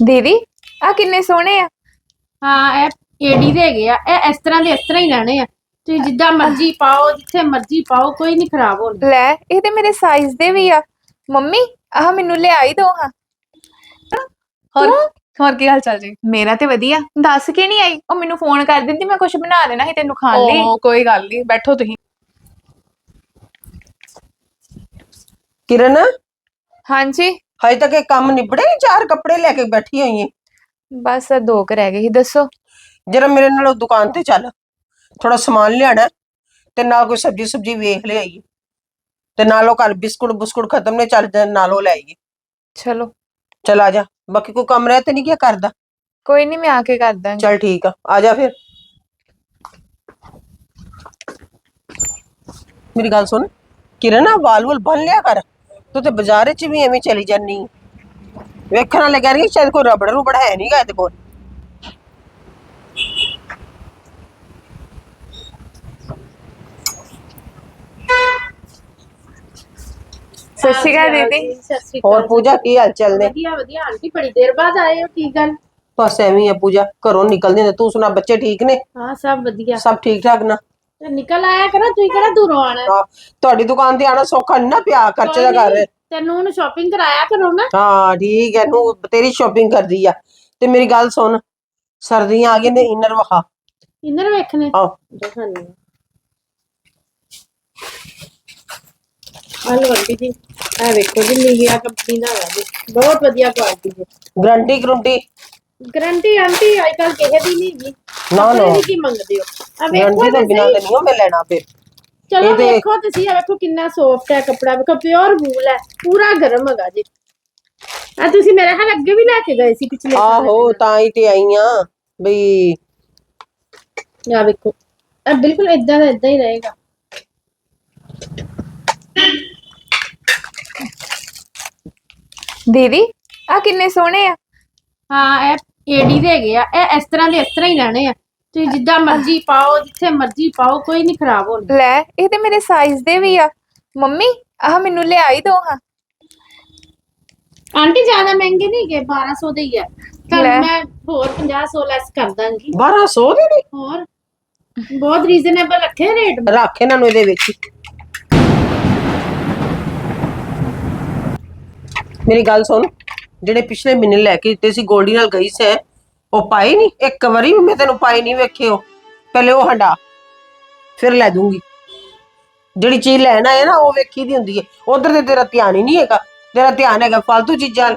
ਦੀਦੀ ਆ ਕਿੰਨੇ ਸੋਹਣੇ ਆ। ਹਾਂ ਇਹ ਏਡੀ ਦੇ ਹੈਗੇ ਆ। ਇਹ ਇਸ ਤਰ੍ਹਾਂ ਦੇ ਇਸ ਤਰ੍ਹਾਂ ਹੀ ਰਹਿਣੇ ਆ। ਤੁਸੀਂ ਜਿੱਦਾਂ ਮਰਜ਼ੀ ਪਾਓ ਜਿੱਥੇ ਮਰਜ਼ੀ ਪਾਓ ਕੋਈ ਨਹੀਂ ਖਰਾਬ ਹੋਣਾ। ਲੈ ਇਹ ਤੇ ਮੇਰੇ ਸਾਈਜ਼ ਦੇ ਵੀ ਆ। ਮੰਮੀ ਆਹ ਮੈਨੂੰ ਲਿਆਈ ਦੋ ਹਾਂ। ਹੋਰ ਹੋਰ ਕੀ ਹਾਲ ਚਾਲ ਜੀ? ਮੇਰਾ ਤੇ ਵਧੀਆ। ਦੱਸ ਕੇ ਨਹੀਂ ਆਈ? ਉਹ ਮੈਨੂੰ ਫੋਨ ਕਰ ਦਿੰਦੀ ਮੈਂ ਕੁਝ ਬਣਾ ਦੇਣਾ ਸੀ ਤੈਨੂੰ ਖਾਣ ਲਈ। ਓ ਕੋਈ ਗੱਲ ਨਹੀਂ ਬੈਠੋ ਤੁਸੀਂ। ਕਿਰਨ? ਹਾਂਜੀ। ਹਜੇ ਤੱਕ ਇਹ ਕੰਮ ਨਿਬੜੇ ਨੀ? ਚਾਰ ਕੱਪੜੇ ਲੈ ਕੇ ਬੈਠੀ ਹੋਈ ਏ ਬਸ ਆਹ ਦੋ ਕੁ ਰਹਿ ਗਏ ਸੀ ਦੱਸੋ? ਜਰਾ ਮੇਰੇ ਨਾਲ ਉਹ ਦੁਕਾਨ ਤੇ ਚੱਲ। ਥੋੜਾ ਸਮਾਨ ਲਿਆਣਾ ਤੇ ਨਾਲ ਕੋਈ ਸਬਜੀ ਸੁਬਜੀ ਵੇਖ ਲਿਆਈ ਤੇ ਨਾਲ ਉਹ ਕੱਲ ਬਿਸਕੁਟ ਬੁਸਕੁਟ ਖਤਮ ਨੇ ਚੱਲ ਜਾ ਨਾਲ ਉਹ ਲੈ ਆਈਏ। ਚਲੋ। ਚਲ ਆ ਜਾ। ਬਾਕੀ ਕੋਈ ਕੰਮ ਰਹਿ ਤੇ ਨਹੀਂ ਕੀ ਕਰਦਾ ਕੋਈ ਨਹੀਂ ਮੈਂ ਆ ਕੇ ਕਰ ਦਾਂਗੀ। ਚਲ ਠੀਕ ਆ। ਆ ਜਾ ਫਿਰ। ਮੇਰੀ ਗੱਲ ਸੁਣ। ਕਿਰਨ ਆ ਵਾਲ ਵੁਲ ਬੰਨ ਲਿਆ ਕਰ। ਤੂੰ ਤੇ ਬਾਜ਼ਾਰ ਵਿੱਚ ਵੀ ਐਵੇਂ ਚਲੀ ਜਾਨੀ ਆਂ। ਵੇਖਣ ਵਾਲੇ ਕਹਿਣਗੇ ਸ਼ਾਇਦ ਕੋਈ ਰਬੜ ਰੁਬੜ ਹੈ ਨਹੀਂਗਾ ਇਹਦੇ ਕੋਲ ਸਤਿ ਸ਼੍ਰੀ ਅਕਾਲ ਦੀਦੀ ਸਤਿ ਸ਼੍ਰੀ ਹੋਰ ਅਕਾਲ ਪੂਜਾ ਕੀ ਹਾਲ ਚਾਲ ਨੇ ਵਧੀਆ ਵਧੀਆ ਆਂਟੀ ਬੜੀ ਦੇਰ ਬਾਅਦ ਆਏ ਹੋ ਕੀ ਗੱਲ ਬਸ ਐਵੇਂ ਹੀ ਆ ਪੂਜਾ ਘਰੋਂ ਨਿਕਲਦੇ ਨੇ ਤੂੰ ਸੁਣਾ ਬੱਚੇ ਠੀਕ ਨੇ ਹਾਂ ਸਭ ਵਧੀਆ ਸਭ ਠੀਕ ਠਾਕ ਨਾ ਤੇ ਨਿਕਲ ਆਇਆ ਕਰੋ ਤੁਸੀਂ ਕਿਹੜਾ ਦੂਰੋਂ ਆਣਾ ਹਾਂ, ਤੁਹਾਡੀ ਦੁਕਾਨ ਤੇ ਆਣਾ ਸੌਖਾ ਨੀ ਨਾ ਪਿਆ ਖਰਚੇ ਦਾ ਕਰ ਤੈਨੂੰ ਉਹਨੂੰ ਸ਼ਾਪਿੰਗ ਕਰਾਇਆ ਕਰੋ ਨਾ। ਹਾਂ ਠੀਕ ਹੈ ਨੂੰ ਤੇਰੀ ਸ਼ਾਪਿੰਗ ਕਰਦੀ ਆ। ਤੇ ਮੇਰੀ ਗੱਲ ਸੁਣ ਸਰਦੀਆਂ ਆ ਗਈਆਂ ਨੇ ਇਨਰ ਵਹਾ ਇੰਦਰ ਵੇਖਣੇ। ਆਹ। ਦਿਖਾਨੀ ਹਲੋ ਆਂਟੀ ਜੀ ਇਹ ਵੇਖੋ ਜੀ ਨੀਵੀਆ ਕੰਪਨੀ ਦਾ ਹੈ ਜੀ। ਬਹੁਤ ਵਧੀਆ ਕੁਆਲਿਟੀ ਹੈ ਗਰੰਟੀ ਗਰੰਟੀ ਗਰੰਟੀ ਆਂਟੀ ਅੱਜ ਕੱਲ ਕਿਸੇ ਦੀ ਨਹੀਂ ਹੈਗੀ। ਨਾ, ਨਾ। ਦੀ ਕੀ ਮੰਗਦੇ ਹੋ? ਆ ਗਰੰਟੀ ਵੇਖੋ ਤੋਂ ਤੇ ਬਿਨਾਂ। ਤੇ ਨਹੀਂ ਉਹ ਮੈਂ ਲੈਣਾ ਫਿਰ। ਚਲੋ ਵੇਖੋ ਤੁਸੀਂ ਆ ਵੇਖੋ ਕਿੰਨਾ ਸੌਫਟ ਹੈ ਕੱਪੜਾ। ਵੇਖੋ ਪਿਓਰ ਵੂਲ ਹੈ। ਪੂਰਾ ਗਰਮ ਹੈਗਾ ਜੀ। ਆ ਤੁਸੀਂ ਮੇਰੇ ਹਾਲ ਅੱਗੇ ਵੀ ਲੈ ਕੇ ਗਏ ਸੀ ਪਿਛਲੇ ਸਾਲ ਆਹੋ ਤਾਂ ਹੀ ਤੇ ਆਈ ਆ ਬਈ। ਆ ਵੇਖੋ। ਇਹ ਬਿਲਕੁਲ ਇਦਾਂ ਦਾ ਇਦਾਂ ਹੀ ਰਹੇਗਾ। ਦੀਦੀ ਆ ਕਿੰਨੇ ਸੋਹਣੇ ਆ। ਹਾਂ ਇਹ ਏਡੀ ਦੇ ਹੈਗੇ ਆ। ਇਹ ਇਸ ਤਰ੍ਹਾਂ ਦੇ ਇਸ ਤਰ੍ਹਾਂ ਹੀ ਰਹਿਣੇ ਆ। ਤੁਸੀਂ ਜਿੱਦਾਂ ਮਰਜ਼ੀ ਪਾਓ ਜਿੱਥੇ ਮਰਜ਼ੀ ਪਾਓ ਕੋਈ ਨਹੀਂ ਖਰਾਬ ਹੋਣਾ। ਲੈ ਇਹ ਤੇ ਮੇਰੇ ਸਾਈਜ਼ ਦੇ ਵੀ ਆ। ਮੰਮੀ ਆਹ ਮੈਨੂੰ ਲਿਆਈ ਦੋ ਹਾਂ। ਆਂਟੀ ਜ਼ਿਆਦਾ ਮਹਿੰਗੇ ਨਹੀਂ ਗਏ 1200 ਦੇ ਹੀ ਆ। ਲੈ। ਕੱਲ ਮੈਂ ਹੋਰ 50 ਲੈਸ ਕਰ ਦਾਂਗੀ। 1200 ਦੇ ਨੇ? ਹੋਰ? ਬਹੁਤ ਰੀਜ਼ਨੇਬਲ ਰੱਖੇ ਰੇਟ ਰੱਖ ਇਹਨਾਂ ਨੂੰ ਇਹਦੇ ਵਿੱਚ ਹੀ। ਮੇਰੀ ਗੱਲ ਸੁਣ। ਜਿਹੜੇ ਪਿਛਲੇ ਮਹੀਨੇ ਲੈ ਕੇ ਦਿੱਤੇ ਸੀ ਗੋਲਡੀ ਨਾਲ ਗਈ ਸੈਂ ਉਹ ਪਾਏ ਨਹੀਂ ਇੱਕ ਵਾਰੀ ਵੀ ਮੈਂ ਤੈਨੂੰ ਪਾਏ ਨਹੀਂ ਵੇਖਿਓ ਪਹਿਲੇ ਉਹ ਹੰਡਾ ਫਿਰ ਲੈ ਦੂੰਗੀ। ਜਿਹੜੀ ਚੀਜ਼ ਲੈਣਾ ਹੈ ਨਾ ਉਹ ਵੇਖੀ ਦੀ ਹੁੰਦੀ ਹੈ ਉਧਰ ਤੇ ਤੇਰਾ ਧਿਆਨ ਹੀ ਨਹੀਂ ਹੈਗਾ। ਤੇਰਾ ਧਿਆਨ ਹੈਗਾ ਫालतू ਚੀਜ਼ਾਂ ਵੱਲ।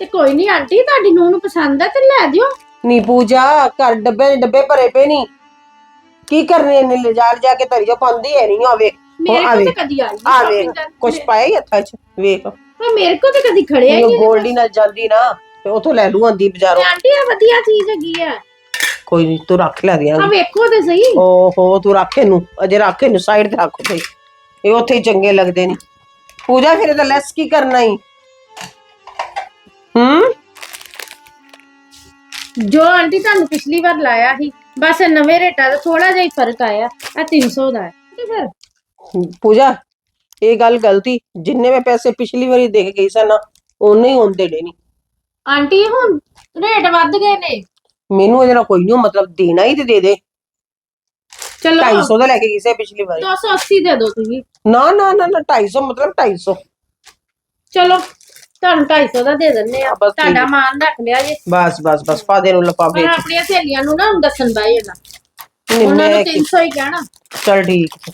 ਤੇ ਕੋਈ ਨਹੀਂ ਆਂਟੀ ਤੁਹਾਡੀ ਨੂੰਹ ਨੂੰ ਪਸੰਦ ਹੈ ਤੇ ਲੈ ਦਿਓ। ਨੀ ਪੂਜਾ ਘਰ ਡੱਬੇ ਡੱਬੇ ਭਰੇ ਪਏ ਨਹੀਂ ਕੀ ਕਰਨੇ ਨੇ ਲਿਜਾ ਜਾ ਕੇ ਧਰੀ ਜੋ ਪਾਉਂਦੀ ਹੈ ਨਹੀਂ ਆਵੇ ਮੇਰੇ ਆ ਕੋਲ ਵੇਖ। ਤੇ ਕਦੀ ਆਈ ਆ ਵੇਖ। ਕੁਛ ਪਾਇਆ ਹੀ ਹੱਥਾਂ 'ਚ? ਵੇਖ। ਪਰ ਮੇਰੇ ਕੋਲ ਤੇ ਕਦੀ ਖੜਿਆ ਹੀ ਨਹੀਂ ਗੋਲਡੀ ਨਾਲ ਜਾਂਦੀ ਨਾ ਤੇ ਉਥੋਂ ਲੈ ਲੂ ਆਂਦੀ ਬਾਜ਼ਾਰੋਂ। ਆਂਟੀ ਇਹ ਵਧੀਆ ਚੀਜ਼ ਹੈਗੀ ਆ। ਕੋਈ ਨਹੀਂ ਤੂੰ ਰੱਖ ਲੈ ਆ ਦਿਆਂ ਵੇਖੋ ਤੇ ਸਹੀ। ਓਹੋ ਤੂੰ ਰੱਖ ਇਹਨੂੰ। ਅਜੇ ਰੱਖ ਇਹਨੂੰ ਸਾਈਡ ਤੇ ਰੱਖ ਤੇ ਇਹ ਉੱਥੇ ਹੀ ਚੰਗੇ ਲੱਗਦੇ ਨੇ। ਪੂਜਾ ਫਿਰ ਇਹਦਾ ਲੈਸ ਕੀ ਕਰਨਾ ਹੀ ਹੂੰ? ਜੋ ਆਂਟੀ ਤੁਹਾਨੂੰ ਪਿਛਲੀ ਵਾਰ ਲਾਇਆ ਸੀ ਬਸ ਨਵੇਂ ਰੇਟਾਂ ਦਾ ਥੋੜਾ ਜਿਹਾ ਹੀ ਫ਼ਰਕ ਆਇਆ। ਆ 300 ਦਾ ਹੈ। ਤੇ ਫਿਰ? ਪੂਜਾ ਇਹ ਗੱਲ ਗਲਤੀ ਜਿੰਨੇ ਮੈਂ ਪੈਸੇ ਪਿਛਲੀ ਵਾਰੀ ਦੇ ਕੇ ਗਈ ਸਾਂ ਨਾ ਉਹਨੇ ਹੀ ਹੁੰਦੇ ਡੇ ਨਹੀਂ ਆਂਟੀ ਹੁਣ ਰੇਟ ਵੱਧ ਗਏ ਨੇ। ਮੈਨੂੰ ਇਹਦੇ ਕੋਈ ਨਹੀਂ ਮਤਲਬ ਦੇਣਾ ਹੀ ਤੇ ਦੇ ਦੇ। ਚਲੋ। 250 ਦਾ ਲੈ ਕੇ ਗਈ ਸੀ ਪਿਛਲੀ ਵਾਰੀ। 280 ਦੇ ਦਿਓ ਤੁਸੀਂ। ਨਾ ਨਾ ਨਾ ਨਾ 250 ਮਤਲਬ 250 ਚਲੋ ਤੁਹਾਨੂੰ 250 ਦਾ ਦੇ ਦਿੰਨੇ ਆ। ਬਸ ਠੀਕ ਤੁਹਾਡਾ ਹੈ। ਮਾਨ ਰੱਖ ਲਿਆ ਜੇ। ਬਸ ਬਸ ਬਸ ਪਾ ਦੇ ਨੂੰ ਲਪਾਵੇ ਪਰ ਆਪਣੀਆਂ ਸਹੇਲੀਆਂ ਨੂੰ ਨਾ ਦੱਸਣ ਦਾ ਇਹ ਨਾ ਨਹੀਂ ਉਹਨਾਂ ਨੂੰ ਮੈਂ 300 ਹੀ ਕਹਿਣਾ। ਚਲ ਠੀਕ। ਹੈ।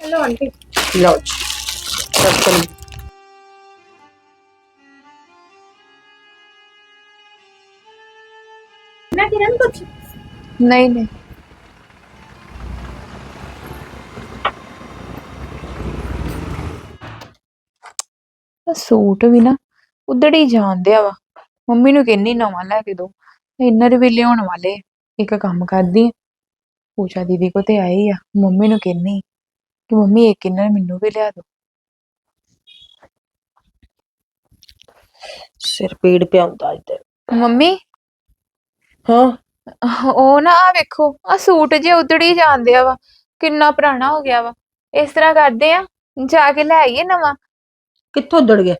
ਚਲੋ ਆਂਟੀ। ਲਓ ਜੀ ਕਰੋ। ਮੈਂ ਕਿਰਨ ਕੁਛ ਨਹੀਂ ਨਹੀਂ ਆਹ ਸੂਟ ਵੀ ਨਾ ਉਧੜ ਹੀ ਜਾਂਦਿਆ ਵਾ ਮੰਮੀ ਨੂੰ ਕਹਿੰਨੀ ਨਵਾਂ ਲੈ ਕੇ ਦੋ ਇੰਨਾ ਦੇ ਵੇਲੇ ਹੋਣ ਵਾਲੇ। ਇੱਕ ਕੰਮ ਕਰਦੀ ਆ ਪੂਜਾ ਦੀਦੀ ਕੋ ਤੇ ਆਈ ਆ ਮੰਮੀ ਨੂੰ ਕਹਿੰਨੀ ਕਿ ਮੰਮੀ ਇੱਕ ਇਹਨਾਂ ਮੈਨੂੰ ਵੀ ਲਿਆ ਦੋ। ਸਿਰ ਪੀੜ ਪਿਆ ਹੁੰਦਾ ਅੱਜ ਤੇ। ਮੰਮੀ? ਹਾਂ। ਉਹ ਨਾ ਆ ਵੇਖੋ ਆ ਸੂਟ ਜੇ ਉਧੜ ਹੀ ਜਾਂਦਿਆ ਵਾ ਕਿੰਨਾ ਪੁਰਾਣਾ ਹੋ ਗਿਆ ਵਾ। ਇਸ ਤਰ੍ਹਾਂ ਕਰਦੇ ਆ ਜਾ ਕੇ ਲੈ ਆਈਏ ਨਵਾਂ। ਕਿੱਥੋਂ ਦੜ ਗਿਆ?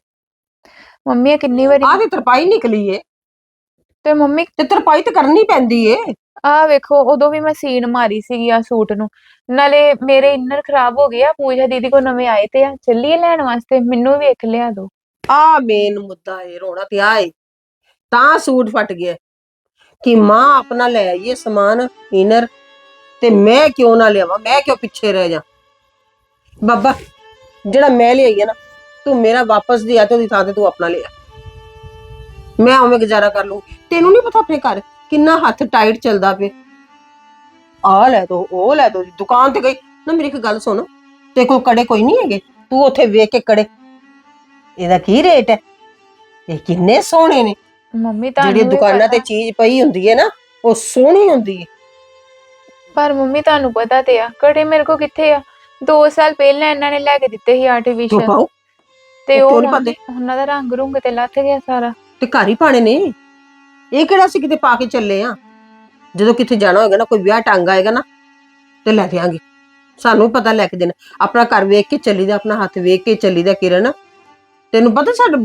ਮੰਮੀ ਇਹ ਕਿੰਨੀ ਵਾਰੀ ਆਹ ਤੇ ਤਰਪਾਈ ਨਿਕਲੀ ਏ। ਤੇ ਮੰਮੀ ਤੇ ਤਰਪਾਈ ਤੇ ਕਰਨੀ ਪੈਂਦੀ ਏ। ਆਹ ਵੇਖੋ, ਉਦੋਂ ਵੀ ਮੈਂ ਸੀਨ ਮਾਰੀ ਸੀਗੀ ਆ ਸੂਟ ਨੂੰ। ਨਾਲੇ ਮੇਰੇ ਇੰਨਰ ਖਰਾਬ ਹੋ ਗਏ ਆ, ਪੂਜਾ ਦੀਦੀ ਕੋ ਨਵੇਂ ਆਏ ਤੇ ਆ, ਚੱਲੀਏ ਲੈਣ ਵਾਸਤੇ? ਮੈਨੂੰ ਵੀ ਇੱਕ ਲਿਆ ਦੋ। ਆ ਮੇਨ ਮੁੱਦਾ ਏ, ਰੋਣਾ ਤੇ ਆ ਤਾਂ ਸੂਟ ਫਟ ਗਿਆ। ਕਿ ਮਾਂ ਆਪਣਾ ਲੈ ਆਈਏ ਸਮਾਨ ਇਨਰ ਤੇ ਮੈਂ ਕਿਉਂ ਨਾ ਲਿਆਵਾਂ? ਮੈਂ ਕਿਉਂ ਪਿੱਛੇ ਰਹਿ ਜਾ? ਬਾਬਾ, ਜਿਹੜਾ ਮੈਂ ਲਿਆਈ ਆ ਨਾ, ਤੂੰ ਮੇਰਾ ਵਾਪਸ ਦਿਆ ਤੇ ਉਹਦੀ ਥਾਂ ਤੇ ਤੂੰ ਆਪਣਾ ਲਿਆ। ਮੈਂ ਉਵੇਂ ਗੁਜ਼ਾਰਾ ਕਰ ਲੂੰ ਤੈਨੂੰ ਨਹੀਂ ਪਤਾ ਆਪਣੇ ਘਰ ਕਿੰਨਾ ਹੱਥ ਟਾਈਟ ਚੱਲਦਾ ਪਿਆ। ਆ ਲੈ ਦੋ ਉਹ ਲੈ ਦੋ ਦੁਕਾਨ ਤੇ ਗਈ। ਨਾ ਮੇਰੀ ਇੱਕ ਗੱਲ ਸੁਣ। ਤੇ ਕੋਲ ਕੜੇ ਕੋਈ ਨਹੀਂ ਹੈਗੇ। ਤੂੰ ਉੱਥੇ ਵੇਖ ਕੇ ਕੜੇ। ਇਹਦਾ ਕੀ ਰੇਟ ਹੈ? ਇਹ ਕਿੰਨੇ ਸੋਹਣੇ ਨੇ। ਮੰਮੀ ਤੁਹਾਨੂੰ ਜਿਹੜੀ ਦੁਕਾਨਾਂ ਤੇ ਚੀਜ਼ ਪਈ ਹੁੰਦੀ ਹੈ ਨਾ ਉਹ ਸੋਹਣੀ ਹੁੰਦੀ ਹੈ। ਪਰ ਮੰਮੀ ਤੁਹਾਨੂੰ ਪਤਾ ਤੇ ਆ ਕੜੇ ਮੇਰੇ ਕੋ ਕਿੱਥੇ ਆ? 2 ਸਾਲ ਪਹਿਲਾਂ ਇਹਨਾਂ ਨੇ ਲੈ ਕੇ ਦਿੱਤੇ ਸੀ ਤੂੰ ਆਰਟੀਫੀਸ਼ੀਅਲ ਪਾਓ। ਤੇ ਉਹ ਉਹਨਾਂ ਦਾ ਰੰਗ ਰੁੰਗ ਤੇ ਲੱਥ ਗਿਆ ਸਾਰਾ। ਤੇ ਘਰ ਹੀ ਪਾਣੇ ਨੇ। ਇਹ ਕਿਹੜਾ ਸੀ ਕਿਤੇ ਪਾ ਕੇ ਚੱਲੇ ਆ? ਜਦੋਂ ਕਿਤੇ ਜਾਣਾ ਹੋਏਗਾ ਨਾ, ਕੋਈ ਵਿਆਹ ਟੰਗ ਆਏਗਾ ਨਾ, ਤੇ ਲੈ ਦੇਾਂਗੇ ਸਾਨੂੰ ਪਤਾ ਲੈ ਕੇ ਦੇਣਾ। ਆਪਣਾ ਘਰ ਵੇਖ ਕੇ ਚੱਲੀਦਾ, ਆਪਣਾ ਹੱਥ ਵੇਖ ਕੇ ਚੱਲੀਦਾ ਕਿਰਨ। ਤੈਨੂੰ ਪਤਾ ਸਾਡਾ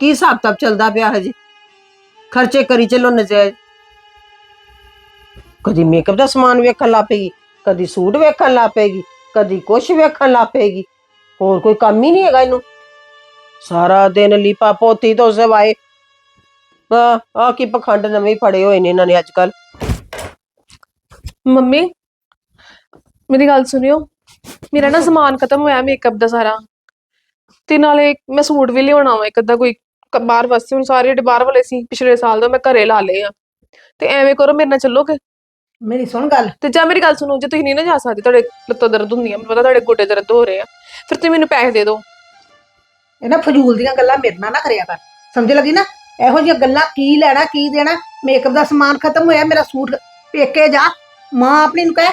ਕੀ ਹਿਸਾਬ ਕਿਤਾਬ ਚੱਲਦਾ ਪਿਆ ਹਜੇ? ਖਰਚੇ ਕਰੀ ਚੱਲੋ ਨਜਾਇਜ਼। ਕਦੀ ਮੇਕਅਪ ਦਾ ਸਮਾਨ ਵੇਖਣ ਲੱਗ ਪਏਗੀ, ਕਦੀ ਸੂਟ ਵੇਖਣ ਲੱਗ ਪਏਗੀ, ਕਦੀ ਕੁਛ ਵੇਖਣ ਲੱਗ ਪਏਗੀ। ਹੋਰ ਕੋਈ ਕੰਮ ਹੀ ਨਹੀਂ ਹੈਗਾ ਇਹਨੂੰ। ਸਾਰਾ ਦਿਨ ਲੀਪਾ ਪੋਤੀ ਤੋਂ ਸਿਵਾਏ। ਆ ਆ ਕੀ ਪਖੰਡ ਨਵੇਂ ਹੀ ਫੜੇ ਹੋਏ ਨੇ ਇਹਨਾਂ ਨੇ ਅੱਜ ਕੱਲ ਮੰਮੀ ਮੇਰੀ ਗੱਲ ਸੁਣਿਓ। ਮੇਰਾ ਨਾ ਸਮਾਨ ਖਤਮ ਹੋਇਆ ਮੇਕਅਪ ਦਾ ਸਾਰਾ। ਤੇ ਨਾਲੇ ਮੈਂ ਸੂਟ ਵੀ ਲਿਆਉਣਾ ਵਾ ਇੱਕ ਅੱਧਾ ਕੋਈ ਕ- ਬਾਹਰ ਵਾਸਤੇ ਹੁਣ ਸਾਰੇ ਜਿਹੜੇ ਬਾਹਰ ਵਾਲੇ ਸੀ ਪਿਛਲੇ ਸਾਲ ਦਾ ਮੈਂ ਘਰੇ ਲਾ ਲਏ ਆ। ਤੇ ਐਵੇਂ ਕਰੋ ਮੇਰੇ ਨਾਲ ਚੱਲੋਗੇ? ਮੇਰੀ ਸੁਣ ਗੱਲ। ਤੇ ਜਾਂ ਮੇਰੀ ਗੱਲ ਸੁਣੋ ਜੇ ਤੁਸੀਂ ਨਹੀਂ ਨਾ ਜਾ ਸਕਦੇ ਤੁਹਾਡੇ ਲੱਤਾਂ ਦਰਦ ਹੁੰਦੀਆਂ ਮੈਨੂੰ ਪਤਾ ਤੁਹਾਡੇ ਗੋਡੇ ਦਰਦ ਹੋ ਰਹੇ ਆ। ਫਿਰ ਤੁਸੀਂ ਮੈਨੂੰ ਪੈਸੇ ਦੇ ਦਿਓ। ਇਹ ਨਾ ਫਜ਼ੂਲ ਦੀਆਂ ਗੱਲਾਂ ਮੇਰੇ ਨਾਲ ਨਾ ਕਰਿਆ ਕਰ। ਸਮਝ ਲੱਗੀ ਨਾ? ਇਹੋ ਜਿਹੀਆਂ ਗੱਲਾਂ ਕੀ ਲੈਣਾ ਕੀ ਦੇਣਾ? ਮੇਕਅਪ ਦਾ ਸਮਾਨ ਖਤਮ ਹੋਇਆ ਮੇਰਾ ਸੂਟ ਪੇਕੇ ਜਾ। ਮਾਂ ਆਪਣੀ ਨੂੰ ਕਹਿ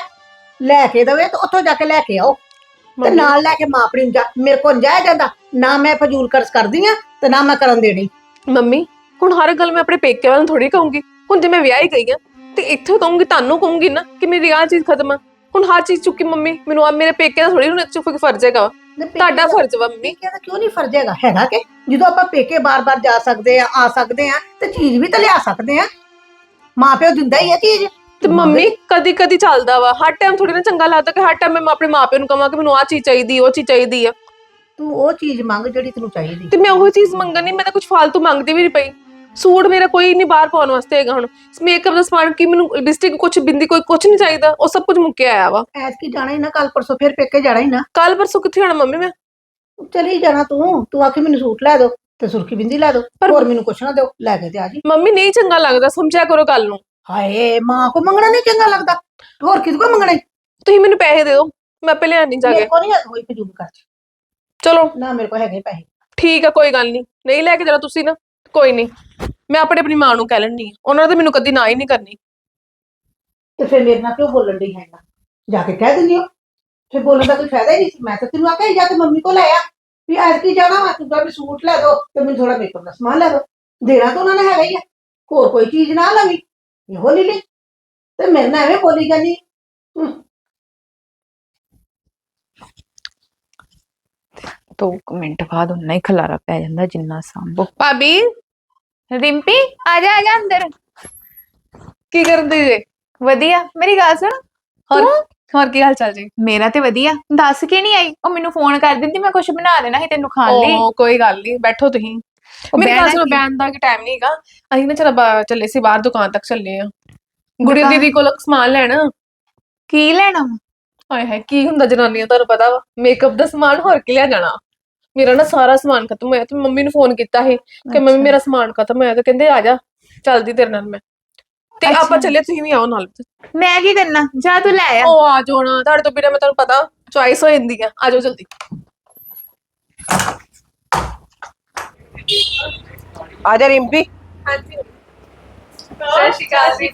ਲੈ ਕੇ ਦੇਵੇ ਤੇ ਉੱਥੋਂ ਜਾ ਕੇ ਲੈ ਕੇ ਆਓ। ਤੇ ਮੰਮੀ, ਨਾਲ ਲੈ ਕੇ ਮਾਂ ਆਪਣੀ ਨੂੰ ਜਾ। ਮੇਰੇ ਕੋਲ ਨੀ ਜਾਇਆ ਜਾਂਦਾ। ਨਾ ਮੈਂ ਫਜ਼ੂਲ ਖਰਚ ਕਰਦੀ ਆ ਤੇ ਨਾ ਮੈਂ ਕਰਨ ਦੇਣੀ। ਮੰਮੀ ਹੁਣ ਹਰ ਗੱਲ ਮੈਂ ਆਪਣੇ ਪੇਕੇ ਵੱਲ ਥੋੜੀ ਕਹੂੰਗੀ। ਹੁਣ ਜੇ ਮੈਂ ਵਿਆਹੀ ਗਈ ਆ ਤੇ ਇੱਥੇ ਕਹੂੰਗੀ ਤੁਹਾਨੂੰ ਕਹੂੰਗੀ ਨਾ ਕਿ ਮੇਰੀ ਆਹ ਚੀਜ਼ ਖਤਮ ਆ। ਹੁਣ ਹਰ ਚੀਜ਼ ਚੁੱਕੀ ਮੰਮੀ ਮੈਨੂੰ ਆ ਮੇਰੇ ਪੇਕੇ ਦਾ ਥੋੜੀ ਹੁਣ ਚੁੱਕ ਕੇ ਫਰਜ਼ ਹੈਗਾ ਵਾ। ਤੇ ਪੇਕੇ ਤੁਹਾਡਾ ਦਾ- ਫਰਜ਼ ਵਾ ਮੰਮੀ। ਪੇਕੇ ਦਾ ਕਿਉਂ ਨਹੀਂ ਫਰਜ਼ ਹੈਗਾ? ਹੈਗਾ ਕਿ ਜਦੋਂ ਆਪਾਂ ਪੇਕੇ ਬਾਰ-ਬਾਰ ਜਾ ਸਕਦੇ ਆ ਆ ਸਕਦੇ ਆ ਤੇ ਚੀਜ਼ ਵੀ ਤਾਂ ਲਿਆ ਸਕਦੇ ਆ। ਮਾਂ ਪਿਓ ਦਿੰਦਾ ਹੀ ਆ ਚੀਜ਼। ਤੇ ਮੰਮੀ ਕਦੀ ਕਦੀ ਚੱਲਦਾ ਵਾ। ਹਰ ਟਾਈਮ ਥੋੜੀ ਨਾ ਚੰਗਾ ਲੱਗਦਾ ਕਿ ਹਰ ਟਾਈਮ ਮੈਂ ਆਪਣੇ ਮਾਪਿਆਂ ਨੂੰ ਕਹਾਂ ਕਿ ਮੈਨੂੰ ਆਹ ਚੀਜ਼ ਚਾਹੀਦੀ ਉਹ ਚੀਜ਼ ਚਾਹੀਦੀ ਆ। ਤੂੰ ਉਹ ਚੀਜ਼ ਮੰਗ ਜਿਹੜੀ ਤੈਨੂੰ ਚਾਹੀਦੀ। ਤੇ ਮੈਂ ਉਹ ਚੀਜ਼ ਮੰਗਣੀ ਮੈਂ ਤਾਂ ਕੁਝ ਫालतू ਮੰਗਦੀ ਵੀ ਨਹੀਂ ਪਈ। ਸੂਟ ਮੇਰਾ ਕੋਈ ਨਹੀਂ ਬਾਹਰ ਪਾਉਣ ਵਾਸਤੇ ਹੈਗਾ ਹੁਣ। ਮੇਕਅਪ ਦਾ ਸਮਾਨ ਕੀ ਮੈਨੂੰ ਲਿਪਸਟਿਕ ਕੁਝ ਬਿੰਦੀ ਕੋਈ ਕੁਝ ਨਹੀਂ ਚਾਹੀਦਾ ਉਹ ਸਭ ਕੁਝ ਮੁੱਕਿਆ ਆਇਆ ਵਾ। ਐਤਕੀ ਜਾਣਾ ਹੀ ਨਾ ਕੱਲ ਪਰਸੋਂ ਫਿਰ ਪੇਕੇ ਜਾਣਾ ਹੀ ਨਾ। ਕੱਲ ਪਰਸੋਂ ਕਿੱਥੇ ਆਣਾ ਮੰਮੀ ਮੈਂ? ਚਲੀ ਜਾਣਾ ਤੂੰ ਤੂੰ ਆਖੀ ਮੈਨੂੰ ਸੂਟ ਲੈ ਦੋ ਤੇ ਸੁਰਖੀ ਬਿੰਦੀ ਲੈ ਦੋ ਪਰ- ਹੋਰ ਮੈਨੂੰ ਕੁਛ ਨਾ ਦਿਓ ਲੈ ਕੇ ਤੇ ਆ ਜੀ। ਮੰਮੀ ਨਹੀਂ ਚੰਗਾ ਲੱਗਦਾ ਸਮਝਿਆ ਕਰੋ ਗੱਲ ਨੂੰ। ਹਾਏ ਮਾਂ ਕੋ ਮੰਗਣਾ ਨਹੀਂ ਚੰਗਾ ਲੱਗਦਾ ਹੋਰ ਕਿਸ ਕੋ ਮੰਗਣਾ ਈ? ਤੁਸੀਂ ਮੈਨੂੰ ਪੈਸੇ ਦੇ ਦਿਓ ਮੈਂ ਆਪੇ ਲਿਆਣੀ ਜਾ ਮੇਰੇ ਕੇ ਕੋ ਨਹੀਂ ਹੋਈ ਫਜੂਲ ਕਰ ਚਲੋ। ਨਾ ਮੇਰੇ ਕੋ ਹੈਗੇ ਪੈਸੇ। ਠੀਕ ਆ ਕੋਈ ਗੱਲ ਨਹੀਂ ਨਹੀਂ ਲੈ ਕੇ ਜਾਣਾ ਤੁਸੀਂ ਨਾ ਕੋਈ ਨਹੀਂ। ਮੈਂ ਆਪਣੇ ਆਪਣੀ ਮਾਂ ਨੂੰ ਕਹਿ ਲੈਣੀ ਉਹਨਾਂ ਨੇ ਤਾਂ ਮੈਨੂੰ ਕਦੀ ਨਾ ਹੀ ਨਹੀਂ ਕਰਨੀ। ਤੇ ਫਿਰ ਮੇਰੇ ਨਾਲ ਕਿਉਂ ਬੋਲਣ ਦੀ ਹੈਗਾ ਜਾ ਕੇ ਕਹਿ ਦਿੰਦੀ ਹੋ। ਫਿਰ ਬੋਲਣ ਦਾ ਕੋਈ ਫਾਇਦਾ ਹੀ ਨਹੀਂ। ਸੀ ਮੈਂ ਤਾਂ ਤੈਨੂੰ ਆਖਿਆ ਸੀ ਜਾ ਕੇ ਮੰਮੀ ਕੋ ਲੈ ਆ ਵੀ ਐਤਕੀ ਜਾਣਾ ਵਾ ਤੂੰ ਤਾਂ ਵੀ ਸੂਟ ਲੈ ਦੋ ਤੇ ਮੈਨੂੰ ਥੋੜਾ ਮੇਕਅਪ ਦਾ ਸਮਾਨ ਲੈ ਦੋ। ਦੇਣਾ ਤਾਂ ਉਹਨਾਂ ਨੇ ਹੈਗਾ ਹੀ ਆ। ਹੋਰ ਕੋਈ ਚੀਜ਼ ਨਾ ਲਵੀ। ਇਹੋ ਲੈ ਲਈ। ਤੇ ਮੇਰੇ ਨਾਲ ਐਵੇਂ ਬੋਲੀ ਜਾਂਦੀ ਦੋ ਕੁ ਮਿੰਟ ਬਾਅਦ ਉਹਨਾਂ ਹੀ ਖਲਾਰਾ ਪੈ ਜਾਂਦਾ ਜਿੰਨਾ ਸੰਭੋ। ਭਾਬੀ ਰਿੰਪੀ ਆ ਜਾ ਆ ਜਾ ਅੰਦਰ। ਕੀ ਕਰਦੇ ਜੇ? ਵਧੀਆ ਮੇਰੀ ਗੱਲ ਸੁਣ। ਹੋਰ? ਹੋਰ ਕੀ ਹਾਲ ਚਾਲ ਜੀ? ਮੇਰਾ ਤੇ ਵਧੀਆ। ਦੱਸ ਕੇ ਨਹੀਂ ਆਈ? ਉਹ ਮੈਨੂੰ ਫੋਨ ਕਰ ਦਿੰਦੀ ਮੈਂ ਕੁਝ ਬਣਾ ਦੇਣਾ ਸੀ ਤੈਨੂੰ ਖਾਣ ਲਈ। ਓ ਕੋਈ ਗੱਲ ਨਹੀਂ ਬੈਠੋ ਤੁਸੀਂ। ਉਹ ਮੇਰੀ ਸੁਣੋ ਕੀ? ਬੈਨ ਦਾ ਕਿ ਟਾਈਮ ਨਹੀਂਗਾ ਅਸੀਂ ਨਾ ਚਲਾ ਚੱਲੇ ਸੀ ਬਾਹਰ ਦੁਕਾਨ ਤੱਕ ਚੱਲੇ ਆ। ਗੁੜੀ? ਦੀਦੀ ਕੋਲ ਸਮਾਨ ਲੈਣਾ। ਕੀ ਲੈਣਾ? ਹਾਏ ਹਾਏ ਕੀ ਹੁੰਦਾ ਜਨਾਨੀਆਂ ਤੁਹਾਨੂੰ ਪਤਾ ਵਾ? ਮੇਕਅਪ ਦਾ ਸਮਾਨ ਹੋਰ ਕੀ ਲਿਆ ਜਾਣਾ? ਮੇਰਾ ਨਾ ਸਾਰਾ ਸਮਾਨ ਖਤਮ ਹੋਇਆ ਤੇ ਮੰਮੀ ਨੂੰ ਫੋਨ ਕੀਤਾ ਸੀ ਕਿ ਮੰਮੀ। ਮੇਰਾ ਸਮਾਨ ਖਤਮ ਹੋਇਆ ਤੇ ਕਹਿੰਦੇ ਆ ਜਾ ਚੱਲਦੀ ਤੇਰੇ ਨਾਲ ਮੈਂ। ਤੇ ਅੱਛਾ। ਆਪਾਂ ਚੱਲੇ ਤੁਸੀਂ ਵੀ ਆਓ ਨਾਲ। ਮੈਂ ਕੀ ਕਰਨਾ? ਜਾ ਤੂੰ ਲੈ ਆ। ਉਹ ਆ ਨਾ ਤੁਹਾਡੇ ਤੋਂ ਬਿਨਾਂ ਮੈਂ ਤੁਹਾਨੂੰ ਪਤਾ ਚੁਆਇਸ ਹੋ ਜਾਂਦੀ ਆ। ਆ ਜਾਓ ਜਲਦੀ। ਆ ਜਾ ਰਿੰਪੀ। ਹਾਂਜੀ। ਸਤਿ ਸ਼੍ਰੀ ਅਕਾਲ ਜੀ।